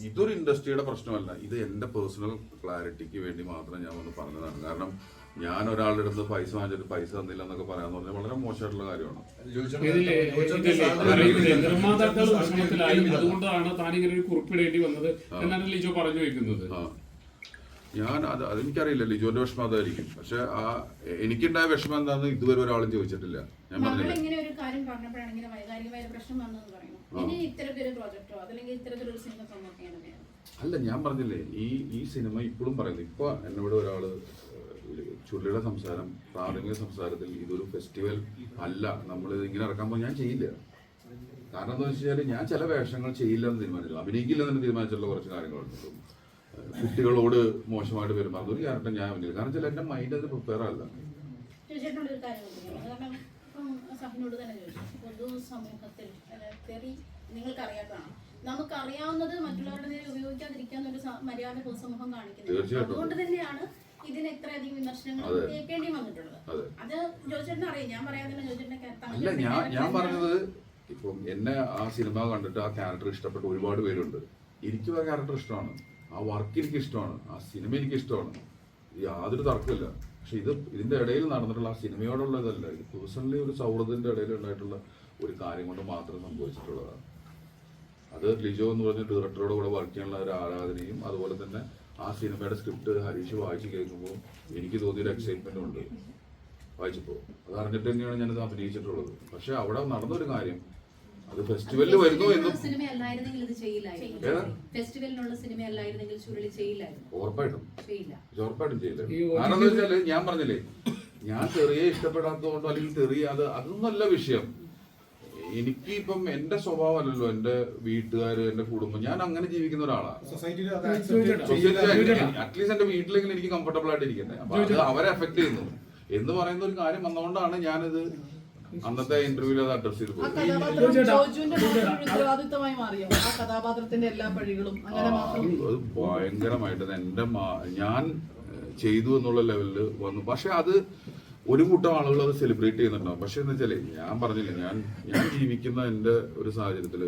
ഇതൊരു ഇൻഡസ്ട്രിയുടെ പ്രശ്നമല്ല. ഇത് എന്റെ പേഴ്സണൽ ക്ലാരിറ്റിക്ക് വേണ്ടി മാത്രം ഞാൻ ഒന്ന് പറഞ്ഞതാണ്. കാരണം ഞാൻ ഒരാളുടെ അടുത്ത് പൈസ വാങ്ങിച്ചിട്ട് പൈസ തന്നില്ല എന്നൊക്കെ പറയാന്ന് പറഞ്ഞാൽ വളരെ മോശമായിട്ടുള്ള കാര്യമാണ്. നിർമ്മാതാക്കൾ വിഷമത്തിലായി. അതുകൊണ്ടാണ് ഒരു കുറിപ്പിടേണ്ടി വന്നത് എന്നാണ് ലിജോ പറഞ്ഞു വെക്കുന്നത്. ഞാൻ അത് അതെനിക്കറിയില്ല. ലിജോന്റെ വിഷമം അതായിരിക്കും. പക്ഷെ ആ എനിക്കുണ്ടായ വിഷമം എന്താണെന്ന് ഇതുവരെ ഒരാളും ചോദിച്ചിട്ടില്ല. ഞാൻ പറഞ്ഞില്ല? ഒരു കാര്യം വൈകാരികമായ പ്രശ്നം വന്നെന്ന് പറയുന്നു ഇനി ഇത്തരത്തിലൊരു പ്രോജക്റ്റോ അതല്ലെങ്കിൽ ഇത്തരത്തിലൊരു സിനിമ അല്ല ഞാൻ പറഞ്ഞില്ലേ ഈ ഈ സിനിമ ഇപ്പോഴും പറയുന്നു ഇപ്പൊ എന്നോട് ഒരാൾ ചുള്ളിയുടെ സംസാരം പ്രാഥമിക സംസാരത്തിൽ ഇതൊരു ഫെസ്റ്റിവൽ അല്ല. നമ്മൾ ഇങ്ങനെ ഇറക്കാൻ പോകുമ്പോൾ ഞാൻ ചെയ്യില്ല. കാരണം എന്താ വെച്ചാൽ ഞാൻ ചില വേഷങ്ങൾ ചെയ്യില്ല എന്ന് തീരുമാനിച്ചു അഭിനയിക്കില്ല എന്ന് തീരുമാനിച്ചുള്ള കുറച്ച് കാര്യങ്ങളുണ്ട്. കുട്ടികളോട് മോശമായിട്ട് പെരുമാറുന്ന ഒരു ക്യാരക്ടർ ഞാൻ അഭിനയിക്കും കാരണം ചില എന്റെ മൈൻഡ് അത് പ്രിപ്പയർ അല്ല തന്നെ ചോദിച്ചു. പൊതു സമൂഹത്തിൽ അതായത് തെറി നിങ്ങൾക്കറിയാത്തതാണ് നമുക്കറിയാവുന്നത് മറ്റുള്ളവരുടെ നേരെ ഉപയോഗിക്കാതിരിക്കാന്ന് ഒരു സ- മര്യാദ പൊതുസമൂഹം കാണിക്കുന്നത് അതുകൊണ്ട് തന്നെയാണ് ഇതിന് ഇത്രയധികം വിമർശനങ്ങൾ അതെ. കേൾക്കേണ്ടി വന്നിട്ടുള്ളത്. അതെ. അത് ജോചേട്ടൻ അറിയാം. ഞാൻ പറയാതെ തന്നെ ജോചേട്ടനെ അല്ല ഞാൻ ഞാൻ പറഞ്ഞത് ഇപ്പം എന്നെ ആ സിനിമ കണ്ടിട്ട് ആ ക്യാരക്ടർ ഇഷ്ടപ്പെട്ട ഒരുപാട് പേരുണ്ട്. എനിക്കും ആ ക്യാരക്ടർ ഇഷ്ടമാണ്. ആ വർക്ക് എനിക്ക് ഇഷ്ടമാണ്. ആ സിനിമ എനിക്ക് ഇഷ്ടമാണ്. യാതൊരു തർക്കമില്ല. പക്ഷെ ഇത് ഇതിന്റെ ഇടയിൽ നടന്നിട്ടുള്ള ആ സിനിമയോടുള്ള ഇതല്ല. ഇത് പേഴ്സണലി ഒരു സൗഹൃദത്തിന്റെ ഇടയിൽ ഉണ്ടായിട്ടുള്ള ഒരു കാര്യം കൊണ്ട് മാത്രം സംഭവിച്ചിട്ടുള്ളതാണ്. അത് ലിജോ എന്ന് പറഞ്ഞ ഡയറക്ടറോട് കൂടെ വർക്ക് ചെയ്യാനുള്ള ഒരു ആരാധനയും അതുപോലെ തന്നെ ആ സിനിമയുടെ സ്ക്രിപ്റ്റ് ഹരീഷ് വായിച്ചു കേൾക്കുമ്പോൾ എനിക്ക് തോന്നിയൊരു എക്സൈറ്റ്മെന്റ് ഉണ്ട്. വായിച്ചപ്പോൾ. അത് അറിഞ്ഞിട്ട് തന്നെയാണ് ഞാനത് അഭിനയിച്ചിട്ടുള്ളത്. പക്ഷെ അവിടെ നടന്നൊരു കാര്യം. അത് ഫെസ്റ്റിവലിൽ വരുന്നു എന്നും ഉറപ്പായിട്ടും. ചെയ്യില്ല. ഉറപ്പായിട്ടും കാരണം ഞാൻ പറഞ്ഞില്ലേ ഞാൻ തെറിയെ ഇഷ്ടപ്പെടാത്തതുകൊണ്ടോ അല്ലെങ്കിൽ ചെറിയ അത് അതൊന്നല്ല വിഷയം. എനിക്ക് ഇപ്പം എന്റെ സ്വഭാവമല്ലല്ലോ എന്റെ വീട്ടുകാര് എന്റെ കുടുംബം. ഞാൻ അങ്ങനെ ജീവിക്കുന്ന ഒരാളാണ്. അറ്റ്ലീസ്റ്റ് എന്റെ വീട്ടിലെങ്കിലും എനിക്ക് കംഫർട്ടബിൾ ആയിട്ട് ഇരിക്കട്ടെ. അപ്പൊ അത് അവരെ എഫക്ട് ചെയ്യുന്നു. എന്ന് പറയുന്ന ഒരു കാര്യം വന്നുകൊണ്ടാണ് ഞാനിത് അന്നത്തെ ഇന്റർവ്യൂവിൽ അത് അഡ്രസ് ചെയ്ത് ഭയങ്കരമായിട്ട് എന്റെ ഞാൻ ചെയ്തു എന്നുള്ള ലെവലിൽ വന്നു. പക്ഷെ അത് ഒരു കൂട്ടം ആളുകൾ അത് സെലിബ്രേറ്റ് ചെയ്യുന്നുണ്ടാവും. പക്ഷെ എന്ന് വെച്ചാലേ ഞാൻ പറഞ്ഞില്ല ഞാൻ ഞാൻ ജീവിക്കുന്ന എന്റെ ഒരു സാഹചര്യത്തിൽ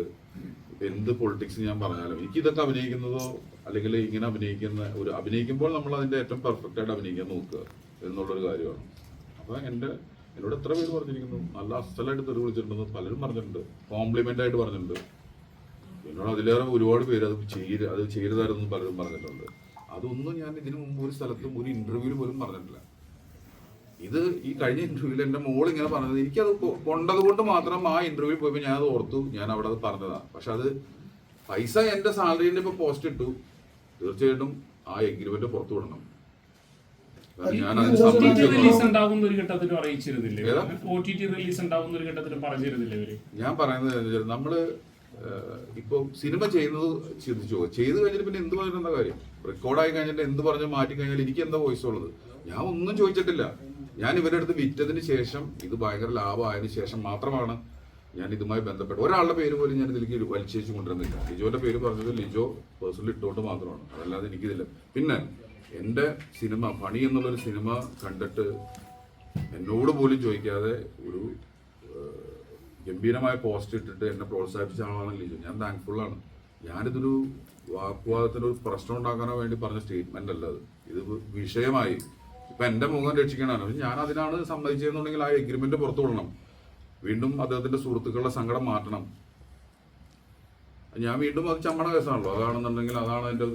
എന്ത് പൊളിറ്റിക്സ് ഞാൻ പറഞ്ഞാലും എനിക്ക് ഇതൊക്കെ അഭിനയിക്കുന്നതോ അല്ലെങ്കിൽ ഇങ്ങനെ അഭിനയിക്കുന്ന ഒരു അഭിനയിക്കുമ്പോൾ നമ്മൾ അതിന്റെ ഏറ്റവും പെർഫെക്റ്റ് ആയിട്ട് അഭിനയിക്കാൻ നോക്കുക എന്നുള്ളൊരു കാര്യമാണ്. അപ്പൊ എന്റെ എന്നോട് എത്ര പേര് പറഞ്ഞിരിക്കുന്നു? നല്ല അസലായിട്ട് തെറി വിളിച്ചിട്ടുണ്ടെന്ന് പലരും പറഞ്ഞിട്ടുണ്ട്. കോംപ്ലിമെന്റ് ആയിട്ട് പറഞ്ഞിട്ടുണ്ട്. എന്നോട് അതിലേറെ ഒരുപാട് പേര് അത് ചെയ്യരുത് അത് ചെയ്യരുതായിരുന്നു പലരും പറഞ്ഞിട്ടുണ്ട്. അതൊന്നും ഞാൻ ഇതിനു മുമ്പ് ഒരു സ്ഥലത്തും ഒരു ഇന്റർവ്യൂവിൽ പോലും പറഞ്ഞിട്ടില്ല. ഇത് ഈ കഴിഞ്ഞ ഇന്റർവ്യൂവിൽ എന്റെ മോൾ ഇങ്ങനെ പറഞ്ഞത്. എനിക്കത് കൊണ്ടത് കൊണ്ട് മാത്രം ആ ഇന്റർവ്യൂ പോയപ്പോൾ ഞാൻ അത് ഓർത്തു. ഞാൻ അവിടെ അത് പറഞ്ഞതാ. പക്ഷെ അത് പൈസ എന്റെ സാലറിന്റെ ഇപ്പൊ പോസ്റ്റ് ഇട്ടു. തീർച്ചയായിട്ടും ആ എഗ്രിമെന്റ് പുറത്തു വിടണം. ഞാൻ പറയുന്നത് നമ്മൾ ഇപ്പൊ സിനിമ ചെയ്യുന്നത് ചിന്തിച്ചു ചെയ്ത് കഴിഞ്ഞിട്ട് പിന്നെ എന്ത് പറഞ്ഞിട്ട് എന്താ കാര്യം റെക്കോർഡായി കഴിഞ്ഞിട്ട് എന്ത് പറഞ്ഞു മാറ്റി കഴിഞ്ഞാൽ എനിക്ക് എന്താ വോയിസ് ഉള്ളത്? ഞാൻ ഒന്നും ചോദിച്ചിട്ടില്ല. ഞാൻ ഇവരുടെ അടുത്ത് വിറ്റതിന് ശേഷം ഇത് ഭയങ്കര ലാഭമായതിന് ശേഷം മാത്രമാണ് ഞാൻ ഇതുമായി ബന്ധപ്പെട്ട് ഒരാളുടെ പേര് പോലും ഞാൻ ഇതിലേക്ക് വലിച്ചേച്ച് കൊണ്ടുവരുന്നില്ല ലിജോന്റെ പേര് പറഞ്ഞത് ലിജോ പേഴ്സണലി ഇട്ടുകൊണ്ട് മാത്രമാണ്. അതല്ലാതെ എനിക്കിതില്ല. പിന്നെ എന്റെ സിനിമ പണി എന്നുള്ളൊരു സിനിമ കണ്ടിട്ട് എന്നോട് പോലും ചോദിക്കാതെ ഒരു ഗംഭീരമായ പോസ്റ്റ് ഇട്ടിട്ട് എന്നെ പ്രോത്സാഹിപ്പിച്ച ആളാണ് ലിജോ. ഞാൻ താങ്ക്ഫുൾ ആണ്. ഞാനിതൊരു വാക്വാദത്തിന്റെ ഒരു പ്രശ്നം ഉണ്ടാക്കാനോ വേണ്ടി പറഞ്ഞ സ്റ്റേറ്റ്മെന്റ് അല്ല അത്. ഇത് വിഷയമായി. ഇപ്പൊ എന്റെ മുഖം രക്ഷിക്കണമല്ലോ ഞാൻ അതിനാണ് സമ്മതിച്ചതെന്നുണ്ടെങ്കിൽ ആ എഗ്രിമെന്റ് പുറത്തു വിടണം. വീണ്ടും അദ്ദേഹത്തിന്റെ സുഹൃത്തുക്കളുടെ സങ്കടം മാറ്റണം. ഞാൻ വീണ്ടും അത് ചമ്മണ കേസാണല്ലോ. അതാണെന്നുണ്ടെങ്കിൽ അതാണ് അതിന്റെ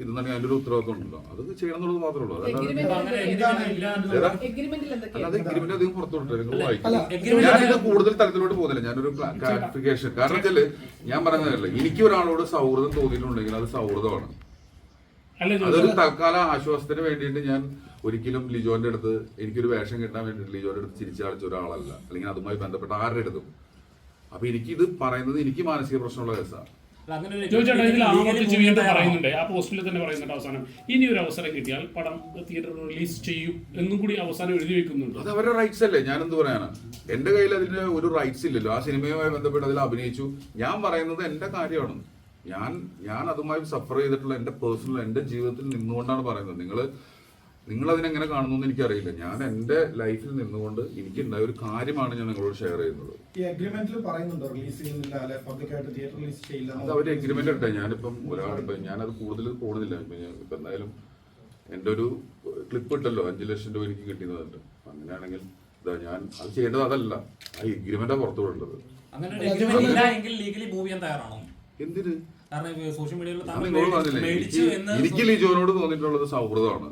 ഇതെന്നുണ്ടെങ്കിൽ അതിന്റെ ഒരു ഉത്തരവാദിത്വം ഉണ്ടല്ലോ. അത് ചെയ്യണം എന്നുള്ളത് മാത്രമേ ഉള്ളൂ. അല്ലാതെ എഗ്രിമെന്റ് അധികം പുറത്തുവിട്ടെ നിങ്ങൾ വായിക്കും. ഞാനിത് കൂടുതൽ തരത്തിലോട്ട് പോകുന്നില്ല. ഞാനൊരു ക്ലാരിഫിക്കേഷൻ കാരണം വെച്ചാൽ ഞാൻ പറഞ്ഞതല്ലേ എനിക്ക് ഒരാളോട് സൗഹൃദം തോന്നിയിട്ടുണ്ടെങ്കിൽ അത് സൗഹൃദമാണ്. അതൊരു തൽക്കാല ആശ്വാസത്തിന് വേണ്ടിയിട്ട് ഞാൻ ഒരിക്കലും ലിജോന്റെ അടുത്ത് എനിക്കൊരു വേഷം കിട്ടാൻ വേണ്ടിയിട്ട് ലിജോന്റെ അടുത്ത് ചിരിച്ചടിച്ച ഒരാളല്ല. അല്ലെങ്കിൽ അതുമായി ബന്ധപ്പെട്ട ആരുടെ അടുത്തും. അപ്പൊ ഇത് പറയുന്നത് എനിക്ക് മാനസിക പ്രശ്നമുള്ള കേസാണ് ഇതിൽ ആവർത്തിച്ച് വീണ്ടും പറയുന്നുണ്ട്. ആ പോസ്റ്റിൽ തന്നെ പറയുന്നുണ്ട് അവസാനം. ഇനി ഒരു അവസരം കിട്ടിയാൽ പടം റിലീസ് ചെയ്യും എന്നും കൂടി അവസാനം എഴുതി വെക്കുന്നുണ്ട്. അത് അവരുടെ റൈറ്റ്സ് അല്ലേ? ഞാൻ എന്ത് പറയാനാ? എന്റെ കയ്യിൽ അതിന് ഒരു റൈറ്റ്സ് ഇല്ലല്ലോ. ആ സിനിമയുമായി ബന്ധപ്പെട്ട് അതിൽ അഭിനയിച്ചു. ഞാൻ പറയുന്നത് എന്റെ കാര്യമാണ്. ഞാൻ ഞാൻ അതുമായി സഫർ ചെയ്തിട്ടുള്ള എന്റെ പേഴ്സണൽ എന്റെ ജീവിതത്തിൽ നിന്നുകൊണ്ടാണ് പറയുന്നത്. നിങ്ങൾ നിങ്ങൾ അതിനെങ്ങനെ കാണുന്നു എന്ന് എനിക്കറിയില്ല. ഞാൻ എന്റെ ലൈഫിൽ നിന്നുകൊണ്ട് എനിക്കുണ്ടായ ഒരു കാര്യമാണ് ഞാൻ നിങ്ങളോട് ഷെയർ ചെയ്യുന്നത്. ഈ അഗ്രിമെന്റിൽ പറയുന്നുണ്ടോ? റിലീസ് ചെയ്യുന്നില്ല അല്ലെ പബ്ലിക്കായിട്ട് തിയേറ്റർ റിലീസ് ചെയ്യില്ല അത് അവർ എഗ്രിമെന്റ് ഇട്ടെ ഞാനിപ്പം ഒരാളിപ്പം ഞാനത് കൂടുതൽ പോകുന്നില്ല. ഇപ്പം ഞാൻ ഇപ്പം എന്തായാലും എന്റെ ഒരു ക്ലിപ്പ് ഇട്ടല്ലോ അഞ്ച് ലക്ഷം രൂപ എനിക്ക് കിട്ടിയതുണ്ട് അങ്ങനെയാണെങ്കിൽ ഇതാ ഞാൻ അത് ചെയ്യേണ്ടത് അതല്ല. ആ എഗ്രിമെന്റാണ് പുറത്തു വിടേണ്ടത് അങ്ങനെ ലീഗലി മൂവ് ചെയ്യാൻ തയ്യാറാണോ? എന്തിന്? കാരണം സോഷ്യൽ മീഡിയയിൽ എനിക്ക് ലിജോനോട് തോന്നിയിട്ടുള്ളത് സൗഹൃദമാണ്.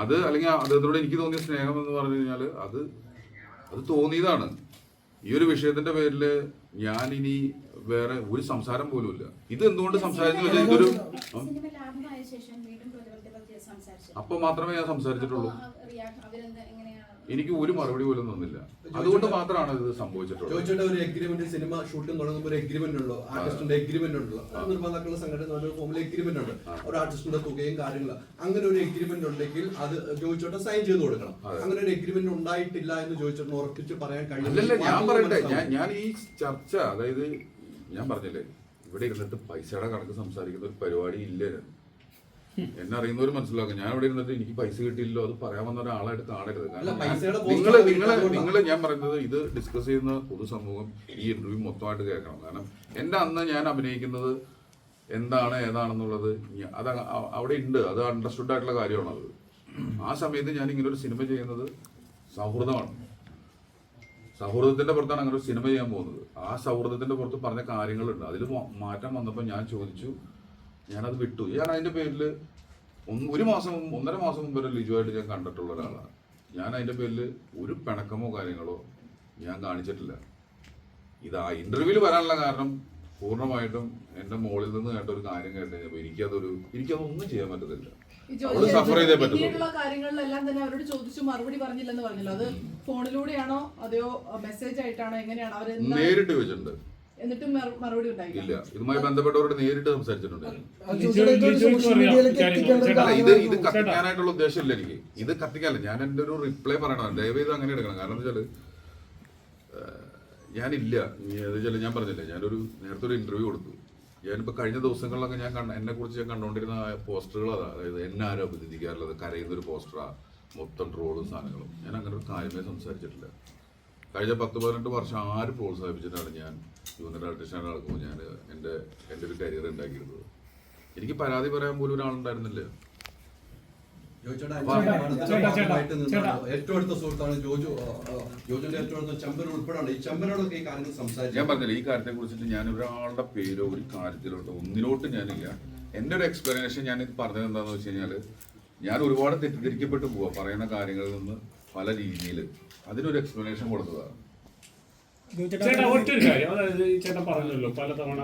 അത് അല്ലെങ്കിൽ അദ്ദേഹത്തോട് എനിക്ക് തോന്നിയ സ്നേഹം എന്ന് പറഞ്ഞു കഴിഞ്ഞാൽ അത് അത് തോന്നിയതാണ്. ഈ ഒരു വിഷയത്തിന്റെ പേരിൽ ഞാൻ ഇനി വേറെ ഒരു സംസാരം പോലും ഇല്ല. ഇത് എന്തുകൊണ്ട് സംസാരിച്ചു വെച്ചാൽ ഇതൊരു അപ്പൊ മാത്രമേ ഞാൻ സംസാരിച്ചിട്ടുള്ളൂ. എനിക്ക് ഒരു മറുപടി പോലും തന്നില്ല. അതുകൊണ്ട് മാത്രമാണ് ഇത് സംഭവിച്ചിട്ടുള്ളത്. ചോദിച്ചോട്ടെ ഒരു എഗ്രിമെന്റ് സിനിമ ഷൂട്ടിംഗ് തുടങ്ങുമ്പോൾ ഒരു എഗ്രിമെന്റ് ഉള്ളൂ. ആർട്ടിസ്റ്റിന്റെ എഗ്രിമെന്റ് ഉണ്ടോ നിർമ്മാതാക്കളുടെ സംഘടന ഒരു ഫോമിൽ എഗ്രിമെന്റ് ഉണ്ട്. ഒരു ആർട്ടിസ്റ്റിന്റെ തുകയും കാര്യങ്ങളും. അങ്ങനെ ഒരു എഗ്രിമെന്റ് ഉണ്ടെങ്കിൽ അത് ചോദിച്ചോട്ടെ സൈൻ ചെയ്ത് കൊടുക്കണം. അങ്ങനെ ഒരു എഗ്രിമെന്റ് ഉണ്ടായിട്ടില്ല എന്ന് ജോയിച്ചോട്ടെ ഉറപ്പിച്ച് പറയാൻ കഴിയില്ല. ഞാൻ പറയട്ടെ. ഞാൻ ഞാൻ ഈ ചർച്ച അതായത് ഞാൻ പറഞ്ഞില്ലേ ഇവിടെ ഇരുന്നിട്ട് പൈസയുടെ കണക്ക് സംസാരിക്കുന്ന ഒരു പരിപാടി ഇല്ല. എന്നെ അറിയുന്നവർ മനസ്സിലാക്കും. ഞാൻ ഇവിടെ ഇരുന്നിട്ട് എനിക്ക് പൈസ കിട്ടിയില്ലോ അത് പറയാൻ വന്ന ഒരാളായിട്ട് കാണരുത് കാരണം നിങ്ങൾ നിങ്ങളെ നിങ്ങൾ ഞാൻ പറയുന്നത് ഇത് ഡിസ്കസ് ചെയ്യുന്ന പൊതുസമൂഹം ഈ ഇന്റർവ്യൂ മൊത്തമായിട്ട് കേൾക്കണം. കാരണം എന്റെ അന്ന് ഞാൻ അഭിനയിക്കുന്നത് എന്താണ് ഏതാണെന്നുള്ളത് അത് അവിടെ ഉണ്ട്. അത് അണ്ടർസ്റ്റുഡ് ആയിട്ടുള്ള കാര്യമാണ് അത്. ആ സമയത്ത് ഞാൻ ഇങ്ങനെ ഒരു സിനിമ ചെയ്യുന്നത് സൗഹൃദമാണ്. സൗഹൃദത്തിന്റെ പുറത്താണ് അങ്ങനെ ഒരു സിനിമ ചെയ്യാൻ പോകുന്നത്. ആ സൗഹൃദത്തിന്റെ പുറത്ത് പറഞ്ഞ കാര്യങ്ങളുണ്ട്. അതിൽ മാറ്റം വന്നപ്പോൾ ഞാൻ ചോദിച്ചു ഞാനത് വിട്ടു. ഞാൻ അതിന്റെ പേരിൽ ഒരു മാസം മുമ്പ് ഒന്നര മാസം മുമ്പ് വരെ ലിജുവായിട്ട് ഞാൻ കണ്ടിട്ടുള്ള ഒരാളാണ്. ഞാൻ അതിന്റെ പേരിൽ ഒരു പിണക്കമോ കാര്യങ്ങളോ ഞാൻ കാണിച്ചിട്ടില്ല. ഇത് ആ ഇന്റർവ്യൂവിൽ വരാനുള്ള കാരണം പൂർണമായിട്ടും എന്റെ മോളിൽ നിന്ന് കേട്ട ഒരു കാര്യം കേട്ട് കഴിഞ്ഞപ്പോൾ എനിക്കതൊരു എനിക്കതൊന്നും ചെയ്യാൻ പറ്റത്തില്ല. അവൾ സഫർ ചെയ്തേ കാര്യങ്ങളിലെല്ലാം തന്നെ അവരോട് ചോദിച്ചു മറുപടി പറഞ്ഞില്ലെന്ന് പറഞ്ഞല്ലോ. അത് ഫോണിലൂടെയാണോ അതെയോ മെസ്സേജ് ആയിട്ടാണോ എങ്ങനെയാണോ അവർ നേരിട്ട് ചോദിച്ചിട്ടുണ്ട് എന്നിട്ടും മറുപടി ഉണ്ടായില്ല. ഇല്ല. ഇതുമായി ബന്ധപ്പെട്ടവരോട് നേരിട്ട് സംസാരിച്ചിട്ടുണ്ട് ഇത് ഇത് കത്തിക്കാനായിട്ടുള്ള ഉദ്ദേശമില്ല എനിക്ക്. ഇത് കത്തിക്കാനല്ല. ഞാൻ എന്റെ ഒരു റിപ്ലൈ പറയണം. ദയവേത് അങ്ങനെ എടുക്കണം. കാരണം എന്താ വെച്ചാൽ ഏഹ്, ഞാനില്ല. എന്ന് വെച്ചാൽ ഞാൻ പറഞ്ഞില്ലേ ഞാനൊരു നേരത്തെ ഒരു ഇന്റർവ്യൂ കൊടുത്തു. ഞാനിപ്പോ കഴിഞ്ഞ ദിവസങ്ങളിലൊക്കെ ഞാൻ കണ്ട എന്നെ കുറിച്ച് ഞാൻ കണ്ടുകൊണ്ടിരുന്ന പോസ്റ്ററുകൾ അതാ അതായത് എന്നെ ആരോ അഭിനന്ദിക്കാറുള്ളത് കരയുന്ന ഒരു പോസ്റ്ററാ. മൊത്തം ട്രോളും സാധനങ്ങളും. ഞാൻ അങ്ങനെ ഒരു കാര്യമേ സംസാരിച്ചിട്ടില്ല. കഴിഞ്ഞ പത്ത് പതിനെട്ട് വർഷം ആര് പ്രോത്സാഹിപ്പിച്ചിട്ടാണ് ഞാൻ ജൂനിയർ ആർട്ടിസ്റ്റാണ് നടക്കുമ്പോൾ ഞാൻ എന്റെ എന്റെ ഒരു കരിയർ ഉണ്ടാക്കിയിരുന്നത്. എനിക്ക് പരാതി പറയാൻ പോലും ഒരാളുണ്ടായിരുന്നില്ല. ഏറ്റവും അടുത്ത സുഹൃത്താണ് ജോജു ഏറ്റവും അടുത്ത ചമ്പൻ ഈ ചമ്പനോടൊക്കെ ഈ കാര്യങ്ങൾ ഞാൻ പറഞ്ഞില്ല ഈ കാര്യത്തെ കുറിച്ചിട്ട് ഞാൻ ഒരാളുടെ പേരോ ഒരു കാര്യത്തിലോട്ടോ ഒന്നിലോട്ട് ഞാനില്ല. എന്റെ ഒരു എക്സ്പ്ലനേഷൻ ഞാൻ ഇത് പറഞ്ഞത് എന്താണെന്ന് വെച്ച് കഴിഞ്ഞാൽ ഞാൻ ഒരുപാട് തെറ്റിദ്ധരിക്കപ്പെട്ടു പോവാ പറയുന്ന കാര്യങ്ങളിൽ നിന്ന് പല രീതിയിൽ അതിനൊരു എക്സ്പ്ലനേഷൻ കൊടുത്തതാണ്. ചേട്ടാ ഒറ്റൊരു കാര്യം. അതായത് ചേട്ടൻ പറഞ്ഞല്ലോ പലതവണ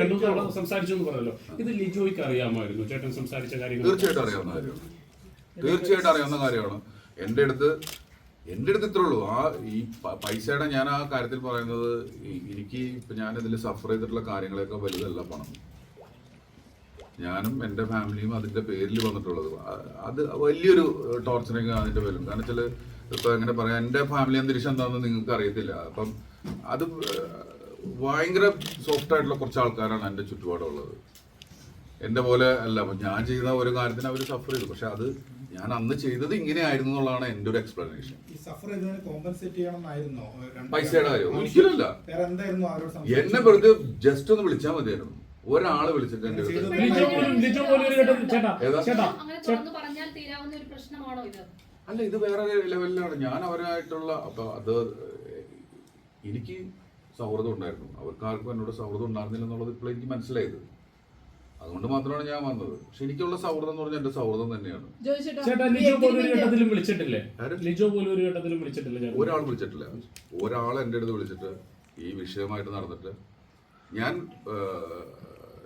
രണ്ടു തവണ സംസാരിച്ചു എന്ന് പറഞ്ഞല്ലോ. ഇത് ലിജോയ്ക്ക് അറിയാമായിരുന്നു ചേട്ടൻ സംസാരിച്ച കാര്യങ്ങൾ തീർച്ചയായിട്ടും അറിയാവുന്ന കാര്യമാണ്. തീർച്ചയായിട്ടും അറിയാവുന്ന കാര്യമാണ്. എന്റെ അടുത്ത് എന്റെ അടുത്ത് ഇത്രേ ഉള്ളൂ. ആ ഈ പൈസയുടെ ഞാൻ ആ കാര്യത്തിൽ പറയുന്നത് എനിക്ക് ഇപ്പം ഞാൻ ഇതിൽ സഫർ ചെയ്തിട്ടുള്ള കാര്യങ്ങളെയൊക്കെ വലുതല്ല പണം. ഞാനും എന്റെ ഫാമിലിയും അതിന്റെ പേരിൽ വന്നിട്ടുള്ളത്. അത് വലിയൊരു ടോർച്ചറിങ് അതിന്റെ പേരിലും കാരണം വെച്ചാൽ ഇപ്പം എങ്ങനെ പറയാം എന്റെ ഫാമിലി അന്തരീക്ഷം എന്താണെന്ന് നിങ്ങൾക്ക് അറിയത്തില്ല. അപ്പം അത് ഭയങ്കര സോഫ്റ്റ് ആയിട്ടുള്ള കുറച്ച് ആൾക്കാരാണ് എന്റെ ചുറ്റുപാടുള്ളത്. എന്റെ പോലെ അല്ല അപ്പം ഞാൻ ചെയ്ത ഒരു കാര്യത്തിന് അവർ സഫർ ചെയ്തു. പക്ഷെ അത് ഞാൻ അന്ന് ചെയ്തത് ഇങ്ങനെയായിരുന്നു എന്നുള്ളതാണ് എന്റെ ഒരു എക്സ്പ്ലനേഷൻ പൈസയുടെ കാര്യം. ഒരിക്കലല്ല എന്നെ വെറുതെ ജസ്റ്റ് ഒന്ന് വിളിച്ചാൽ മതിയായിരുന്നു. ഒരാൾ വിളിച്ചിട്ട് എന്റെ ലിജോ പോലും ലിജോ പോലും ഒരു ഘട്ടത്തിൽ ചേട്ടാ ചേട്ടാ അങ്ങനെ പറഞ്ഞാൽ തീരാവുന്ന ഒരു പ്രശ്നമാണോ ഇത്? അല്ല ഇത് വേറെ ലെവലിലാണ്. ഞാൻ അവരായിട്ടുള്ള അപ്പൊ അത് എനിക്ക് സൗഹൃദം ഉണ്ടായിരുന്നു. അവർക്ക് ആർക്കും എന്നോട് സൗഹൃദം ഉണ്ടായിരുന്നില്ല എന്നുള്ളത് ഇപ്പോൾ എനിക്ക് മനസ്സിലായത്. അതുകൊണ്ട് മാത്രമാണ് ഞാൻ വന്നത്. പക്ഷെ എനിക്കുള്ള സൗഹൃദം എന്ന് പറഞ്ഞാൽ എന്റെ സൗഹൃദം തന്നെയാണ്. ചേട്ടാ ഈ ലിജോ പോലും ഘട്ടത്തിലും വിളിച്ചിട്ടില്ലേ? ലിജോ പോലൊരു ഘട്ടത്തിലും വിളിച്ചിട്ടില്ല ഒരാൾ വിളിച്ചിട്ടില്ല. ഒരാൾ എന്റെ അടുത്ത് വിളിച്ചിട്ട് ഈ വിഷയമായിട്ട് നടന്നിട്ട് ഞാൻ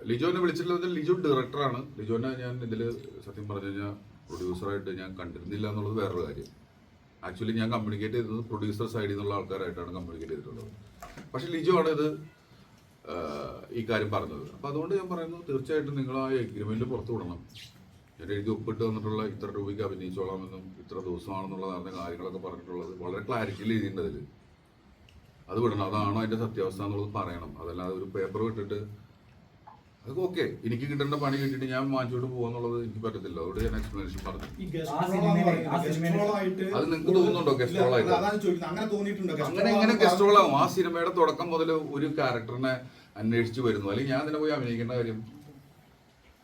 ലിജോനെ വിളിച്ചിട്ടുള്ളത് ലിജോ ഡയറക്ടറാണ് ലിജോനെ ഞാൻ ഇതിൽ സത്യം പറഞ്ഞു കഴിഞ്ഞാൽ പ്രൊഡ്യൂസറായിട്ട് ഞാൻ കണ്ടിരുന്നില്ല എന്നുള്ളത് വേറൊരു കാര്യം. ആക്ച്വലി ഞാൻ കമ്മ്യൂണിക്കേറ്റ് ചെയ്തത് പ്രൊഡ്യൂസർ സൈഡിൽ നിന്നുള്ള ആൾക്കാരായിട്ടാണ് കമ്മ്യൂണിക്കേറ്റ് ചെയ്തിട്ടുള്ളത്. പക്ഷേ ലിജോ ആണ് ഇത് ഈ കാര്യം പറഞ്ഞത്. അപ്പോൾ അതുകൊണ്ട് ഞാൻ പറയുന്നു തീർച്ചയായിട്ടും നിങ്ങൾ ആ എഗ്രിമെന്റ് പുറത്തു വിടണം. ഞാൻ എഴുതി ഒപ്പിട്ട് വന്നിട്ടുള്ള ഇത്ര രൂപയ്ക്ക് അഭിനയിച്ചോളാമെന്നും ഇത്ര ദിവസമാണെന്നുള്ള നടന്ന കാര്യങ്ങളൊക്കെ പറഞ്ഞിട്ടുള്ളത് വളരെ ക്ലാരിറ്റിയിൽ എഴുതിയിട്ടുണ്ട് അതിൽ അത് വിടണം. അതാണോ അതിന്റെ സത്യാവസ്ഥ എന്നുള്ളത് പറയണം. അതല്ലാതെ ഒരു പേപ്പർ വിട്ടിട്ട് അതൊക്കെ ഓക്കെ. എനിക്ക് കിട്ടേണ്ട പണി കിട്ടിയിട്ട് ഞാൻ വാങ്ങിച്ചോട്ട് പോകാന്നുള്ളത് എനിക്ക് പറ്റത്തില്ല. അതുകൊണ്ട് ഞാൻ എക്സ്പ്ലനേഷൻ പറഞ്ഞു അത് നിങ്ങൾക്ക് തോന്നുന്നുണ്ടോ? ചോദിക്കുന്നത്. അങ്ങനെ എങ്ങനെ ആണെന്ന് ഗസ്ട്രോളാവും ആ സിനിമയുടെ തുടക്കം മുതൽ ഒരു ക്യാരക്ടറിനെ അന്വേഷിച്ച് വരുന്നു. അല്ലെങ്കിൽ ഞാൻ അതിനെ പോയി അഭിനയിക്കേണ്ട കാര്യം.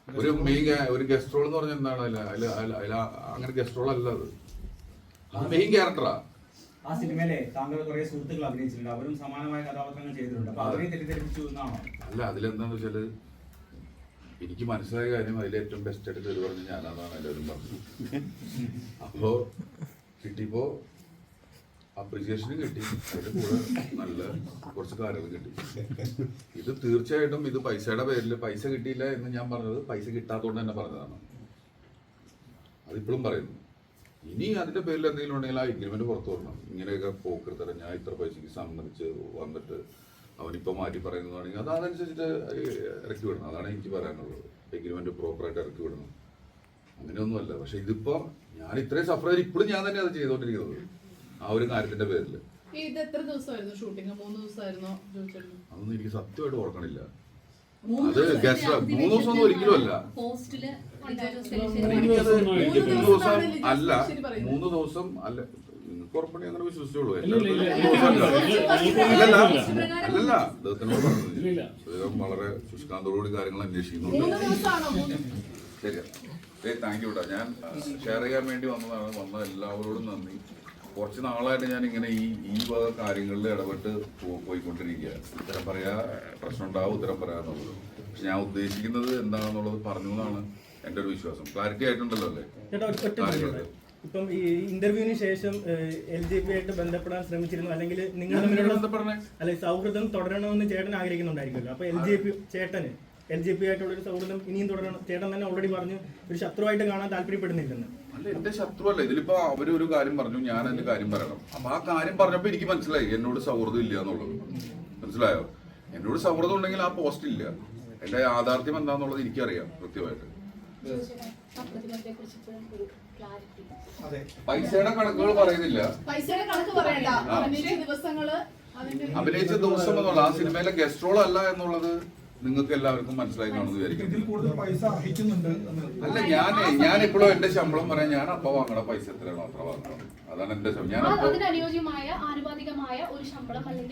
ഒരു മെയിൻ ഒരു ഗസ്റ്റ് റോൾ എന്ന് പറഞ്ഞാൽ എന്താണ്? അല്ല അല്ല അങ്ങനെ ഗസ്റ്റ് റോൾ അല്ല അത്. അത് മെയിൻ ക്യാരക്ടറാ ആ. സിനിമയിലെ താങ്കൾ കുറെ സുഹൃത്തുക്കൾ അഭിനയിച്ചിട്ടുണ്ട്. അവരും സമാനമായ കഥാപാത്രങ്ങൾ ചെയ്തിട്ടുണ്ട്. അപ്പൊ അവരെ തെറ്റിദ്ധരിപ്പിച്ചു എന്നാണോ? അല്ല അതിലെന്താന്ന് വെച്ചാൽ എനിക്ക് മനസ്സിലായ കാര്യം അതിൽ ഏറ്റവും ബെസ്റ്റ് ആയിട്ട് തെരുവ് പറഞ്ഞ് ഞാനതാണ് എല്ലാവരും പറഞ്ഞത്. അപ്പോ കിട്ടിയപ്പോ അപ്രിസിയേഷനും കിട്ടി. അതിന്റെ കൂടെ നല്ല കുറച്ച് കാര്യങ്ങൾ കിട്ടി. ഇത് തീർച്ചയായിട്ടും ഇത് പൈസയുടെ പേരിൽ പൈസ കിട്ടിയില്ല എന്ന് ഞാൻ പറഞ്ഞത് പൈസ കിട്ടാത്തതുകൊണ്ട് തന്നെ പറഞ്ഞതാണ്. അതിപ്പോഴും പറയുന്നു. ഇനി അതിന്റെ പേരിൽ എന്തെങ്കിലും ഉണ്ടെങ്കിൽ ആ എഗ്രിമെന്റ് പുറത്തു വരണം. ഇങ്ങനെയൊക്കെ പോക്കൃത്തരം ഞാൻ ഇത്ര പൈസക്ക് സമ്മതിച്ച് വന്നിട്ട് അവനിപ്പോ മാറ്റി പറയുന്നതാണെങ്കിൽ അത് അതനുസരിച്ചിട്ട് ഇറക്കി വിടണം. അതാണ് എനിക്ക് പറയാനുള്ളത്. എഗ്രിമെന്റ് പ്രോപ്പറായിട്ട് ഇറക്കി വിടണം. അങ്ങനെയൊന്നുമല്ല പക്ഷെ ഇതിപ്പോ ഞാൻ ഇത്രയും സഫർ ചെയ്ത് ഇപ്പോഴും ഞാൻ തന്നെ അത് ചെയ്തുകൊണ്ടിരിക്കുന്നത് ആ ഒരു കാര്യത്തിന്റെ പേരിൽ ഈ ഇത് എത്ര ദിവസമായിരുന്നു? ഷൂട്ടിംഗ് മൂന്ന് ദിവസമായിരുന്നോ? ചോദിച്ചിരുന്നു അതൊന്നും എനിക്ക് സത്യമായിട്ട് ഓർക്കണില്ല. അത് ഗസ്റ്റ് മൂന്ന് ദിവസം ഒന്നും ഒരിക്കലും അല്ല. മൂന്ന് ദിവസം അല്ല മൂന്ന് ദിവസം അല്ല. നിങ്ങൾക്ക് അങ്ങനെ വിശ്വസിച്ചോളൂ. അല്ലല്ല. അല്ലല്ല. അദ്ദേഹത്തിനോട് പറഞ്ഞത് അദ്ദേഹം വളരെ ശുഷ്കാന്തോടുകൂടി കാര്യങ്ങൾ അന്വേഷിക്കുന്നുണ്ട്. മൂന്ന് ദിവസമാണോ? മൂന്ന് ശരി ഏ താങ്ക് യു കേട്ടോ ഞാൻ ഷെയർ ചെയ്യാൻ വേണ്ടി വന്നതാണ്. വന്ന എല്ലാവരോടും നന്ദി. കുറച്ച് നാളായിട്ട് ഞാൻ ഇങ്ങനെ ഈ ഈ വക കാര്യങ്ങളിൽ ഇടപെട്ട് പോയിക്കൊണ്ടിരിക്കുകയാണ്. പോയിക്കൊണ്ടിരിക്കുക ഉത്തരം പറയാ പ്രശ്നം ഉണ്ടാവും ഉത്തരം പറയാന്നുള്ളത് പക്ഷെ ഞാൻ ഉദ്ദേശിക്കുന്നത് എന്താണെന്നുള്ളത് പറഞ്ഞു എന്നാണ് എന്റെ ഒരു വിശ്വാസം. ക്ലാരിറ്റി ആയിട്ടുണ്ടല്ലോ അല്ലേ? കാര്യങ്ങൾ. ഇപ്പം ഈ ഇന്റർവ്യൂവിന് ശേഷം എൽ ജെ പി ആയിട്ട് ബന്ധപ്പെടാൻ ശ്രമിച്ചിരുന്നു. അല്ലെങ്കിൽ നിങ്ങൾ തമ്മിലുള്ള അല്ലെ സൗഹൃദം തുടരണമെന്ന് ചേട്ടൻ ആഗ്രഹിക്കുന്നുണ്ടായിരിക്കുമല്ലോ. അപ്പൊ എൽ ജെ പി ചേട്ടന് എൽ ജെ പി ആയിട്ടുള്ള ഒരു സൗഹൃദം ഇനിയും തുടരണം. ചേട്ടൻ തന്നെ ഓൾറെഡി പറഞ്ഞു ഒരു ശത്രുവായിട്ട് കാണാൻ താല്പര്യപ്പെടുന്നില്ലെന്ന്. അല്ല എന്റെ ശത്രുവല്ല. ഇതിലിപ്പോ അവർ ഒരു കാര്യം പറഞ്ഞു ഞാൻ എന്റെ കാര്യം പറയണം. അപ്പൊ ആ കാര്യം പറഞ്ഞപ്പോ എനിക്ക് മനസ്സിലായി എന്നോട് സൗഹൃദം ഇല്ല എന്നുള്ളത്. മനസ്സിലായോ? എന്നോട് സൗഹൃദം ഉണ്ടെങ്കിൽ ആ പോസ്റ്റ് ഇല്ല. എന്റെ യാഥാർത്ഥ്യം എന്താന്നുള്ളത് എനിക്കറിയാം കൃത്യമായിട്ട്. പൈസയുടെ കണക്കുകൾ പറയുന്നില്ല. പൈസയുടെ കണക്ക് പറയണ്ട. അഭിനയിച്ച ദിവസങ്ങൾ അഭിനയിച്ച ദിവസം എന്നുള്ള ആ സിനിമയിലെ ഗസ്റ്റ് റോൾ അല്ല എന്നുള്ളത് നിങ്ങൾക്ക് എല്ലാവർക്കും മനസ്സിലായി കാണുന്നു വിചാരിക്കുന്നു. ഇതിൽ കൂടുതൽ പൈസ അർഹിക്കുന്നുണ്ട് അല്ല ഞാൻ ഞാൻ ഇപ്പോഴും എന്റെ ശമ്പളം പറയാൻ ഞാൻ അപ്പൊ വാങ്ങണ പൈസ എത്രയാണോ അത്ര വാങ്ങണം. അതാണ് എന്റെ ശമ്പളം. ഞാൻ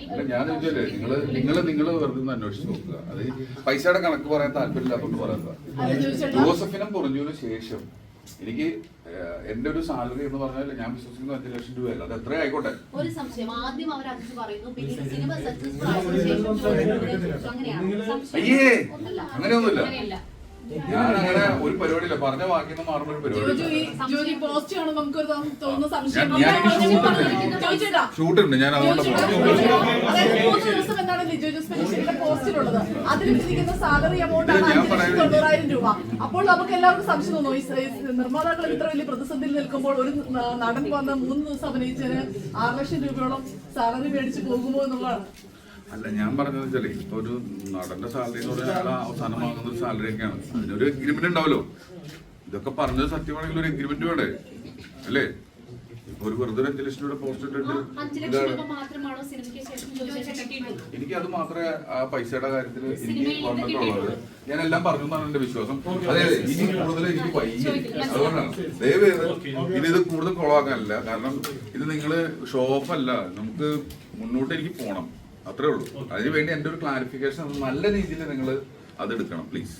അല്ല ഞാൻ ചോദിച്ചല്ലേ നിങ്ങൾ നിങ്ങൾ നിങ്ങൾ വെറുതെ ഒന്ന് അന്വേഷിച്ച് നോക്കുക. അത് പൈസയുടെ കണക്ക് പറയാൻ താല്പര്യമില്ലാത്തോണ്ട് പറയാൻ ജോസഫിനും പൊറിഞ്ഞതിന് ശേഷം എനിക്ക് എന്റെ ഒരു സാലറി എന്ന് പറഞ്ഞാൽ ഞാൻ വിശ്വസിക്കുന്ന അഞ്ച് ലക്ഷം രൂപയല്ല. അത് എത്ര ആയിക്കോട്ടെ. ഒരു സംശയം. ആദ്യം അവർ അഞ്ച് പറയുന്നു പിന്നീട് സിനിമ അയ്യേ. അങ്ങനെയൊന്നുമില്ല. അങ്ങനെയല്ല. ഞാൻ അങ്ങനെ ഒരു പരിപാടിയില്ല. പറഞ്ഞ വാക്കിൽ നിന്ന് മാറുന്ന ഒരു പരിപാടി ഷൂട്ടുണ്ട്. ഞാൻ- ഞാൻ പോസ്റ്റിലുള്ളത് അതിൽ വെച്ചിരിക്കുന്ന സാലറി എമൗണ്ട് ആണ് അഞ്ച് തൊണ്ണൂറായിരം രൂപ. അപ്പോൾ നമുക്ക് എല്ലാവർക്കും സംശയം തോന്നും ഈ നിർമ്മാതാക്കൾ ഇത്ര വലിയ പ്രതിസന്ധിയിൽ നിൽക്കുമ്പോൾ ഒരു നടൻ വന്ന് മൂന്ന് ദിവസം അഭിനയിച്ചതിന് ആറ് ലക്ഷം രൂപയോളം സാലറി മേടിച്ച് പോകുമോ എന്നുള്ളതാണ്. അല്ല ഞാൻ പറഞ്ഞത് വെച്ചാലേ ഇപ്പൊ ഒരു നടന്റെ സാലറി എന്ന് പറഞ്ഞാൽ അയാൾ അവസാനം വാങ്ങുന്ന ഒരു സാലറി ഒക്കെയാണ്. അതിനൊരു എഗ്രിമെന്റ് ഉണ്ടാവല്ലോ. ഇതൊക്കെ പറഞ്ഞത് സത്യമാണെങ്കിൽ ഒരു എഗ്രിമെന്റ് വേണ്ടേ? അല്ലേ? ഒരു വെറുതെ അഞ്ചു ലക്ഷം രൂപ പോസ്റ്റ് ഇട്ടിട്ട് ലക്ഷം രൂപ മാത്രമാണോ സിനിമയ്ക്ക് ശേഷം ജോലിച്ചേട്ടൻ കിട്ടിയിട്ടുള്ളൂ എനിക്ക് അത് മാത്രമേ ആ പൈസയുടെ കാര്യത്തിൽ എനിക്ക് വന്നിട്ടുള്ളത് ഞാൻ എല്ലാം പറഞ്ഞു എന്നാണ് എന്റെ വിശ്വാസം. അതെ അതെ ഇനി കൂടുതൽ എനിക്ക് വൈകി അതുകൊണ്ടാണ്. ദയവേത് ഇനി ഇത് കൂടുതൽ കൊളവാക്കാനല്ല. കാരണം ഇത് നിങ്ങൾ ഷോ ഓഫ് അല്ല. നമുക്ക് മുന്നോട്ട് എനിക്ക് പോണം. അത്രേ ഉള്ളൂ. അതിനുവേണ്ടി എന്റെ ഒരു ക്ലാരിഫിക്കേഷൻ നല്ല രീതിയിൽ നിങ്ങൾ അത് എടുക്കണം പ്ലീസ്